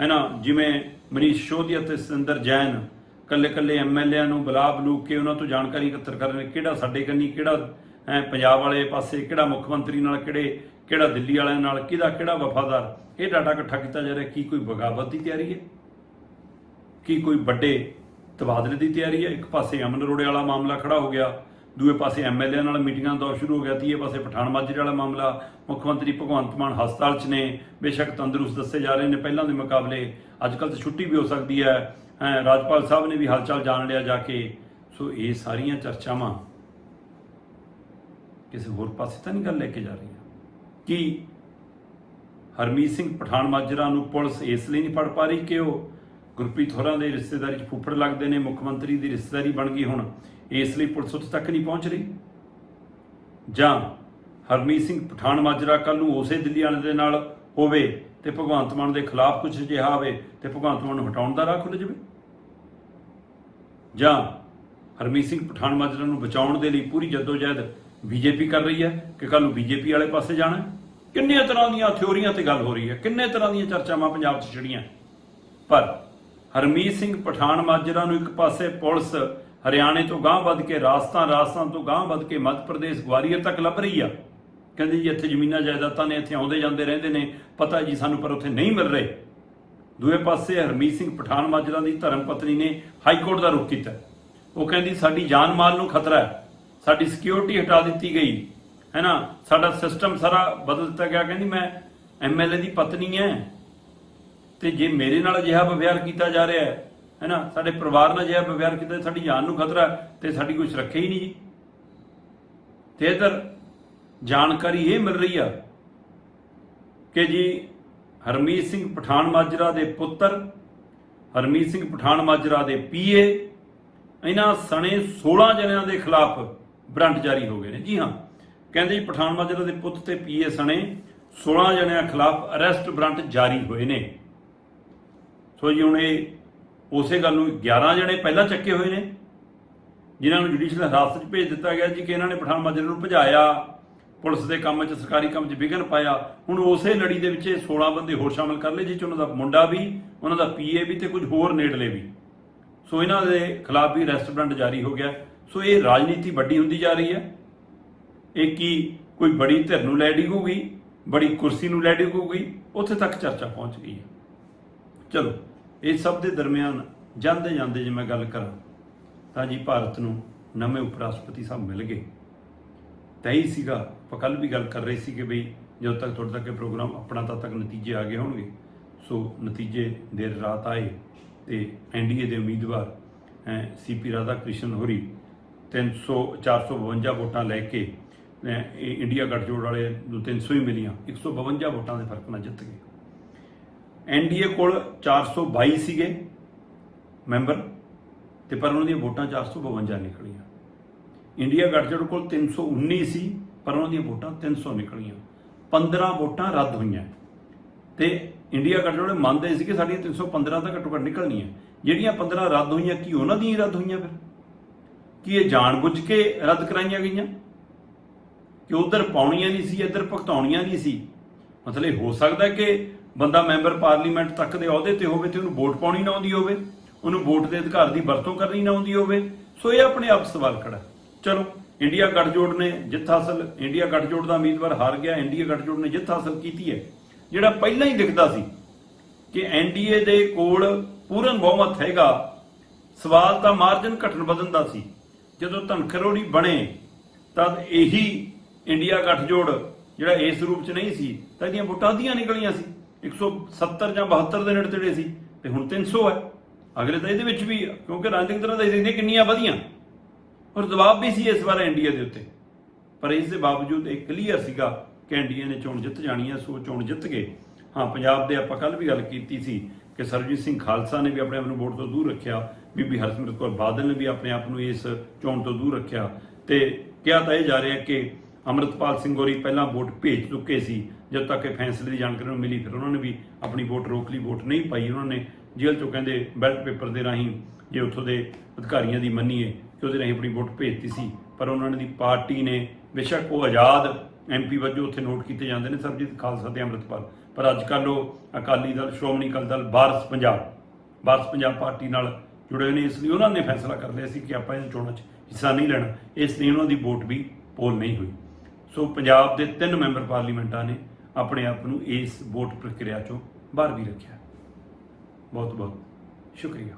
[SPEAKER 1] ਹੈ ਨਾ ਜਿਵੇਂ ਮਨੀਸ਼ ਸ਼ੋਧੀ ਅਤੇ ਸਿੰਦਰ ਜੈਨ ਕੱਲੇ ਕੱਲੇ ਐਮਐਲਏਆਂ ਨੂੰ ਬੁਲਾ ਬਲੂ ਕੇ ਉਹਨਾਂ ਤੋਂ ਜਾਣਕਾਰੀ ਇਕੱਤਰ ਕਰ ਰਹੇ ਨੇ, ਕਿਹੜਾ ਸਾਡੇ ਕੰਨੀ, ਕਿਹੜਾ ਪੰਜਾਬ ਵਾਲੇ ਪਾਸੇ ਕਿਹੜਾ ਮੁੱਖ ਮੰਤਰੀ ਨਾਲ ਕਿਹੜੇ ਕਿਹੜਾ ਦਿੱਲੀ ਵਾਲਿਆਂ ਨਾਲ ਕਿਹਦਾ ਕਿਹੜਾ ਵਫਾਦਾਰ ਇਹ ਡਾਟਾ ਇਕੱਠਾ ਕੀਤਾ ਜਾ ਰਿਹਾ ਕੀ ਕੋਈ ਬਗਾਵਤ ਦੀ ਤਿਆਰੀ ਹੈ? ਕੀ ਕੋਈ ਵੱਡੇ ਤਬਾਦਲੇ ਦੀ ਤਿਆਰੀ ਹੈ? ਇੱਕ ਪਾਸੇ ਅਮਨ ਅਰੋੜੇ ਵਾਲਾ ਮਾਮਲਾ ਖੜਾ ਹੋ ਗਿਆ ਦੂਏ ਪਾਸੇ ਐਮਐਲਏ ਨਾਲ ਮੀਟਿੰਗਾਂ ਦਾ ਦੌਰ ਸ਼ੁਰੂ ਹੋ ਗਿਆ ਤੀਏ ਪਾਸੇ ਪਠਾਨ ਮਾਜਰੇ ਵਾਲਾ ਮਾਮਲਾ ਮੁੱਖ ਮੰਤਰੀ ਭਗਵੰਤ ਮਾਨ ਹਸਪਤਾਲ 'ਚ ਨੇ ਬੇਸ਼ੱਕ ਤੰਦਰੁਸਤ ਦੱਸੇ ਜਾ ਰਹੇ ਨੇ ਪਹਿਲਾਂ ਦੇ ਮੁਕਾਬਲੇ ਅੱਜ ਕੱਲ੍ਹ ਤਾਂ ਛੁੱਟੀ ਵੀ ਹੋ ਸਕਦੀ ਹੈ ਹੈਂ, ਰਾਜਪਾਲ ਸਾਹਿਬ ਨੇ ਵੀ ਹਾਲਚਾਲ ਜਾਣ ਲਿਆ ਜਾ ਕੇ ਸੋ ਇਹ ਸਾਰੀਆਂ ਚਰਚਾਵਾਂ ਕਿਸੇ ਹੋਰ ਪਾਸੇ ਤਾਂ ਨਹੀਂ ਗੱਲ ਲੈ ਕੇ ਜਾ ਰਹੀ ਕਿ ਹਰਮੀਤ ਸਿੰਘ ਪਠਾਨ ਮਾਜਰਾ ਨੂੰ ਪੁਲਿਸ ਇਸ ਲਈ ਨਹੀਂ ਫੜ ਪਾ ਰਹੀ ਕਿ ਉਹ ਗੁਰਪ੍ਰੀਤ ਹੋਰਾਂ ਦੇ ਰਿਸ਼ਤੇਦਾਰੀ 'ਚ ਫੁੱਫੜ ਲੱਗਦੇ ਨੇ, ਮੁੱਖ ਮੰਤਰੀ ਦੀ ਰਿਸ਼ਤੇਦਾਰੀ ਬਣ ਗਈ ਹੁਣ, ਇਸ ਲਈ ਪੁਲਿਸ ਉੱਥੇ ਤੱਕ ਨਹੀਂ ਪਹੁੰਚ ਰਹੀ ਜਾਂ ਹਰਮੀਤ ਸਿੰਘ ਪਠਾਨ ਮਾਜਰਾ ਕੱਲ ਨੂੰ ਉਸੇ ਦਿੱਲੀ ਵਾਲੇ ਦੇ ਨਾਲ ਹੋਵੇ ਤੇ ਭਗਵੰਤ ਮਾਨ ਦੇ ਖਿਲਾਫ ਕੁਝ ਅਜਿਹਾ ਹੋਵੇ ਤੇ ਭਗਵੰਤ ਮਾਨ ਨੂੰ ਹਟਾਉਣ ਦਾ ਰਾਹ ਖੁੱਲ ਜਾਵੇ ਜਾਂ ਹਰਮੀਤ ਸਿੰਘ ਪਠਾਨ ਮਾਜਰਾ ਨੂੰ ਬਚਾਉਣ ਦੇ ਲਈ ਪੂਰੀ ਜਦੋਜਹਿਦ ਬੀਜੇਪੀ ਕਰ ਰਹੀ ਹੈ ਕਿ ਕੱਲ ਨੂੰ ਬੀਜੇਪੀ ਵਾਲੇ ਪਾਸੇ ਜਾਣਾ ਹੈ? ਕਿੰਨੇ ਤਰ੍ਹਾਂ ਦੀਆਂ ਥਿਉਰੀਆਂ ਤੇ ਗੱਲ ਹੋ ਰਹੀ ਹੈ? ਕਿੰਨੇ ਤਰ੍ਹਾਂ ਦੀਆਂ ਚਰਚਾਵਾਂ ਪੰਜਾਬ 'ਚ ਛਿੜੀਆਂ ਪਰ ਹਰਮੀਤ ਸਿੰਘ ਪਠਾਨ ਮਾਜਰਾ ਨੂੰ ਇੱਕ ਪਾਸੇ ਪੁਲਿਸ ਹਰਿਆਣੇ ਤੋਂ ਗਾਂਹ ਵੱਧ ਕੇ ਰਾਜਸਥਾਨ ਰਾਜਸਥਾਨ ਤੋਂ ਗਾਂਹ ਵੱਧ ਕੇ ਮੱਧ ਪ੍ਰਦੇਸ਼ ਗਵਾਲੀਅਰ ਤੱਕ ਲੱਭ ਰਹੀ ਆ। ਕਹਿੰਦੇ ਜੀ ਇੱਥੇ ਜ਼ਮੀਨਾਂ ਜਾਇਦਾਦਾਂ ਨੇ, ਇੱਥੇ ਆਉਂਦੇ ਜਾਂਦੇ ਰਹਿੰਦੇ ਨੇ। ਪਤਾ ਜੀ ਸਾਨੂੰ ਪਰ ਉੱਥੇ ਨਹੀਂ ਮਿਲ ਰਹੇ। ਦੂਏ ਪਾਸੇ ਹਰਮੀਤ ਸਿੰਘ ਪਠਾਨ ਮਾਜਰਾ ਦੀ ਧਰਮ ਪਤਨੀ ਨੇ ਹਾਈ ਕੋਰਟ ਦਾ ਰੁਖ ਕੀਤਾ। ਉਹ ਕਹਿੰਦੀ ਸਾਡੀ ਜਾਨ ਮਾਲ ਨੂੰ ਖਤਰਾ ਹੈ। ਸਾਡੀ ਸਿਕਿਉਰਿਟੀ ਹਟਾ ਦਿੱਤੀ ਗਈ। ਹੈ ਨਾ? ਸਾਡਾ ਸਿਸਟਮ ਸਾਰਾ ਬਦਲ ਦਿੱਤਾ ਗਿਆ। ਕਹਿੰਦੀ ਮੈਂ ਐਮਐਲਏ ਦੀ ਪਤਨੀ ਐ ਤੇ ਜੇ ਮੇਰੇ ਨਾਲ ਅਜਿਹਾ ਵਿਵਹਾਰ ਕੀਤਾ ਜਾ ਰਿਹਾ ਹੈ ਹੈ ਨਾ? ਸਾਡੇ ਪਰਿਵਾਰ ਨਾਲ ਅਜਿਹਾ ਵਿਵਹਾਰ ਕੀਤਾ ਸਾਡੀ ਜਾਨ ਨੂੰ ਖਤਰਾ ਹੈ, ਤੇ ਸਾਡੀ ਕੋਈ ਸੁਰੱਖਿਆ ਹੀ ਨਹੀਂ। ਜੀ ਤੇ ਇਧਰ ਜਾਣਕਾਰੀ ਇਹ ਮਿਲ ਰਹੀ ਆ ਕਿ ਜੀ ਹਰਮੀਤ ਸਿੰਘ ਪਠਾਨ ਮਾਜਰਾ ਦੇ ਪੁੱਤਰ ਹਰਮੀਤ ਸਿੰਘ ਪਠਾਨ ਮਾਜਰਾ ਦੇ ਪੀਏ ਇਹਨਾਂ ਸਣੇ 16 ਜਣਿਆਂ ਦੇ ਖਿਲਾਫ ਬਰੰਟ ਜਾਰੀ ਹੋ ਗਏ ਨੇ। ਜੀ ਹਾਂ। ਕਹਿੰਦੇ ਜੀ, ਪਠਾਨ ਮਾਜਰਾ ਦੇ ਪੁੱਤ ਤੇ ਪੀਏ ਸਣੇ 16 ਜਣਿਆਂ ਖਿਲਾਫ ਅਰੈਸਟ ਵਾਰੰਟ ਜਾਰੀ ਹੋਏ ਨੇ। ਸੋ ਜੀ, ਹੁਣ ਇਹ ਉਸੇ ਗੱਲ ਨੂੰ 11 ਜਣੇ ਪਹਿਲਾਂ ਚੱਕੇ ਹੋਏ ਨੇ, ਜਿਨ੍ਹਾਂ ਨੂੰ ਜੁਡੀਸ਼ੀਅਲ ਹਿਰਾਸਤ 'ਚ ਭੇਜ ਦਿੱਤਾ ਗਿਆ ਜੀ ਕਿ ਇਹਨਾਂ ਨੇ ਪਠਾਨ ਮਾਜਰੇ ਨੂੰ ਭਜਾਇਆ, ਪੁਲਿਸ ਦੇ ਕੰਮ 'ਚ, ਸਰਕਾਰੀ ਕੰਮ 'ਚ ਵਿਘਨ ਪਾਇਆ। ਹੁਣ ਉਸੇ ਲੜੀ ਦੇ ਵਿੱਚ ਇਹ 16 ਬੰਦੇ ਹੋਰ ਸ਼ਾਮਲ ਕਰ ਲਏ ਜਿਸ 'ਚ ਉਹਨਾਂ ਦਾ ਮੁੰਡਾ ਵੀ, ਉਹਨਾਂ ਦਾ ਪੀਏ ਵੀ ਤੇ ਕੁਝ ਹੋਰ ਨੇੜਲੇ ਵੀ। ਸੋ ਇਹਨਾਂ ਦੇ ਖਿਲਾਫ ਵੀ ਅਰੈਸਟ ਵਾਰੰਟ ਜਾਰੀ ਹੋ ਗਿਆ। ਸੋ ਇਹ ਰਾਜਨੀਤੀ ਵੱਡੀ ਹੁੰਦੀ ਜਾ ਰਹੀ ਹੈ। ਇਹ ਕੀ ਕੋਈ ਬੜੀ ਧਿਰ ਨੂੰ ਲੈ ਡਿੱਗੂਗੀ, ਬੜੀ ਕੁਰਸੀ ਨੂੰ ਲੈ ਡਿੱਗੂਗੀ? ਉੱਥੇ ਤੱਕ ਚਰਚਾ ਪਹੁੰਚ ਗਈ ਹੈ। ਚਲੋ, ਇਹ ਸਭ ਦੇ ਦਰਮਿਆਨ ਜਾਂਦੇ ਜਾਂਦੇ ਜੇ ਮੈਂ ਗੱਲ ਕਰਾਂ, ਤਾਂ ਜੀ ਭਾਰਤ ਨੂੰ ਨਵੇਂ ਉਪ ਰਾਸ਼ਟਰਪਤੀ ਸਾਹਿਬ ਮਿਲ ਗਏ। ਤਾਂ ਹੀ ਸੀਗਾ, ਆਪਾਂ ਕੱਲ ਵੀ ਗੱਲ ਕਰ ਰਹੇ ਸੀ ਕਿ ਬਈ ਜਦੋਂ ਤੱਕ ਤੁਹਾਡੇ ਤੱਕ ਇਹ ਪ੍ਰੋਗਰਾਮ ਆਪਣਾ ਤਦ ਤੱਕ ਨਤੀਜੇ ਆ ਗਏ ਹੋਣਗੇ। ਸੋ ਨਤੀਜੇ ਦੇਰ ਰਾਤ ਆਏ ਤੇ ਐਨਡੀਏ ਦੇ ਉਮੀਦਵਾਰ ਸੀਪੀ ਰਾਧਾ ਕ੍ਰਿਸ਼ਨ ਹੋਰੀ 300 452 ਵੋਟਾਂ ਲੈ ਕੇ ਇੰਡੀਆ ਗੱਠਜੋੜ ਵਾਲੇ ਨੂੰ 300 ਹੀ ਮਿਲੀਆਂ 152 ਵੋਟਾਂ ਦੇ ਫ਼ਰਕ ਨਾਲ ਜਿੱਤ ਗਏ। ਐਨਡੀਏ ਕੋਲ 422 ਸੀਗੇ ਮੈਂਬਰ, ਤੇ ਪਰ ਉਹਨਾਂ ਦੀਆਂ ਵੋਟਾਂ 452 ਨਿਕਲੀਆਂ। ਇੰਡੀਆ ਗੱਠਜੋੜ ਕੋਲ 319 ਸੀ ਪਰ ਉਹਨਾਂ ਦੀਆਂ ਵੋਟਾਂ 300 ਨਿਕਲੀਆਂ। 15 ਵੋਟਾਂ ਰੱਦ ਹੋਈਆਂ। ਤੇ ਇੰਡੀਆ ਗੱਠਜੋੜ ਮੰਨਦੇ ਸੀ ਕਿ ਸਾਡੀਆਂ 315 ਤਾਂ ਘੱਟੋ ਘੱਟ ਨਿਕਲਣੀਆਂ। ਜਿਹੜੀਆਂ 15 ਰੱਦ ਹੋਈਆਂ, ਕੀ ਉਹਨਾਂ ਦੀਆਂ ਹੀ ਰੱਦ ਹੋਈਆਂ ਫਿਰ? ਕੀ ਇਹ ਜਾਣਬੁੱਝ ਕੇ ਰੱਦ ਕਰਾਈਆਂ ਗਈਆਂ? ਕਿ ਉਧਰ ਪਾਉਣੀਆਂ ਨਹੀਂ ਸੀ, ਇੱਧਰ ਭੁਗਤਾਉਣੀਆਂ ਨਹੀਂ ਸੀ। ਮਤਲਬ ਇਹ ਹੋ ਸਕਦਾ ਕਿ ਬੰਦਾ ਮੈਂਬਰ ਪਾਰਲੀਮੈਂਟ ਤੱਕ ਦੇ ਅਹੁਦੇ ਤੇ ਹੋਵੇ ਤੇ ਉਹਨੂੰ ਵੋਟ ਪਾਉਣੀ ਨਾ ਆਉਂਦੀ ਹੋਵੇ, ਉਹਨੂੰ ਵੋਟ ਦੇ ਅਧਿਕਾਰ ਦੀ ਵਰਤੋਂ ਕਰਨੀ ਨਾ ਆਉਂਦੀ ਹੋਵੇ, ਸੋ ਇਹ ਆਪਣੇ ਆਪ ਸਵਾਲ ਖੜਾ। ਚਲੋ, ਇੰਡੀਆ ਗੱਠਜੋੜ ਨੇ ਜਿੱਤ ਹਾਸਲ, ਇੰਡੀਆ ਗੱਠਜੋੜ ਦਾ ਉਮੀਦਵਾਰ ਹਾਰ ਗਿਆ, ਇੰਡੀਆ ਗੱਠਜੋੜ ਨੇ ਜਿੱਤ ਹਾਸਲ ਕੀਤੀ ਹੈ। ਜਿਹੜਾ ਪਹਿਲਾਂ ਹੀ ਦਿਖਦਾ ਸੀ ਕਿ ਐਨਡੀਏ ਦੇ ਕੋਲ ਪੂਰਨ ਬਹੁਮਤ ਹੈਗਾ, ਸਵਾਲ ਤਾਂ ਮਾਰਜਨ ਘਟਣ ਵਧਣ ਦਾ ਸੀ। ਜਦੋਂ ਧਨਖਰੋੜੀ ਬਣੇ, ਤਦ ਇਹੀ ਇੰਡੀਆ ਗੱਠਜੋੜ ਜਿਹੜਾ ਇਸ ਰੂਪ 'ਚ ਨਹੀਂ ਸੀ, ਤਾਂ ਇਹਦੀਆਂ ਵੋਟਾਂ ਅੱਧੀਆਂ ਨਿਕਲੀਆਂ ਸੀ। 170 ਜਾਂ 72 ਦੇ ਨੇੜੇ ਤੇੜੇ ਸੀ ਤੇ ਹੁਣ 300 ਹੈ। ਅਗਲੇ ਤਾਂ ਇਹਦੇ ਵਿੱਚ ਵੀ, ਕਿਉਂਕਿ ਰਾਜਨੀਤਿਕ ਤਰ੍ਹਾਂ ਦਾ ਇਹਦੀਆਂ ਕਿੰਨੀਆਂ ਵਧੀਆਂ। ਔਰ ਦਬਾਅ ਵੀ ਸੀ ਇਸ ਵਾਰ ਇੰਡੀਆ ਦੇ ਉੱਤੇ। ਪਰ ਇਸ ਦੇ ਬਾਵਜੂਦ ਇਹ ਕਲੀਅਰ ਸੀਗਾ ਕਿ ਇੰਡੀਆ ਨੇ ਚੋਣ ਜਿੱਤ ਜਾਣੀ ਹੈ, ਸੋ ਚੋਣ ਜਿੱਤ ਗਏ ਹਾਂ, ਪੰਜਾਬ ਦੇ ਆਪਾਂ ਕੱਲ ਵੀ ਗੱਲ ਕੀਤੀ ਸੀ ਕਿ ਸਰਜੀਤ ਸਿੰਘ ਖਾਲਸਾ ਨੇ ਵੀ ਆਪਣੇ ਆਪ ਨੂੰ ਵੋਟ ਤੋਂ ਦੂਰ ਰੱਖਿਆ, ਬੀਬੀ ਹਰਸਿਮਰਤ ਕੌਰ ਬਾਦਲ ਨੇ ਵੀ ਆਪਣੇ ਆਪ ਨੂੰ ਇਸ ਚੋਣ ਤੋਂ ਦੂਰ ਰੱਖਿਆ। ਤੇ ਕਿਹਾ ਤਾਂ ਇਹ ਜਾ ਰਿਹਾ ਕਿ ਅਮਰਤਪਾਲ ਸਿੰਘ ਗੋਰੀ ਪਹਿਲਾਂ ਵੋਟ ਭੇਜ ਚੁੱਕੇ ਸੀ, ਜਦ ਤੱਕ ਇਹ ਫੈਸਲੇ ਦੀ ਜਾਣਕਾਰੀ ਨੂੰ ਮਿਲੀ, ਫਿਰ ਉਹਨਾਂ ਨੇ ਵੀ ਆਪਣੀ ਵੋਟ ਰੋਕ ਲਈ, ਵੋਟ ਨਹੀਂ ਪਾਈ ਉਹਨਾਂ ਨੇ, ਜੇਲ੍ਹ ਚੋਂ ਕਹਿੰਦੇ ਬੈਲਟ ਪੇਪਰ ਦੇ ਰਾਹੀਂ ਜੇ ਉੱਥੋਂ ਦੇ ਅਧਿਕਾਰੀਆਂ ਦੀ ਮੰਨੀਏ ਕਿ ਉਹਦੇ ਰਾਹੀਂ ਆਪਣੀ ਵੋਟ ਭੇਜਤੀ ਸੀ, ਪਰ ਉਹਨਾਂ ਦੀ ਪਾਰਟੀ ਨੇ ਬੇਸ਼ੱਕ ਉਹ ਆਜ਼ਾਦ ਐਮਪੀ ਵਜੋਂ ਉੱਥੇ ਨੋਟ ਕੀਤੇ ਜਾਂਦੇ ਨੇ ਸਰਬਜੀਤ ਖਾਲਸਾ ਤੇ ਅੰਮ੍ਰਿਤਪਾਲ, ਪਰ ਅੱਜ ਕੱਲ੍ਹ ਉਹ ਅਕਾਲੀ ਦਲ, ਸ਼੍ਰੋਮਣੀ ਅਕਾਲੀ ਦਲ ਬਾਰਸ ਪੰਜਾਬ, ਵਾਰਸ ਪੰਜਾਬ ਪਾਰਟੀ ਨਾਲ ਜੁੜੇ ਹੋਏ ਨੇ, ਇਸ ਲਈ ਉਹਨਾਂ ਨੇ ਫੈਸਲਾ ਕਰ ਲਿਆ ਸੀ ਕਿ ਆਪਾਂ ਇਹਨਾਂ ਚੋਣਾਂ 'ਚ ਹਿੱਸਾ ਨਹੀਂ ਲੈਣਾ, ਇਸ ਲਈ ਉਹਨਾਂ ਦੀ ਵੋਟ ਵੀ ਪੋਲ ਨਹੀਂ ਹੋਈ। ਸੋ ਪੰਜਾਬ ਦੇ ਤਿੰਨ ਮੈਂਬਰ ਪਾਰਲੀਮੈਂਟਾਂ ਨੇ ਆਪਣੇ ਆਪ ਨੂੰ ਇਸ ਵੋਟ ਪ੍ਰਕਿਰਿਆ 'ਚੋਂ ਬਾਹਰ ਵੀ ਰੱਖਿਆ। ਬਹੁਤ ਬਹੁਤ ਸ਼ੁਕਰੀਆ।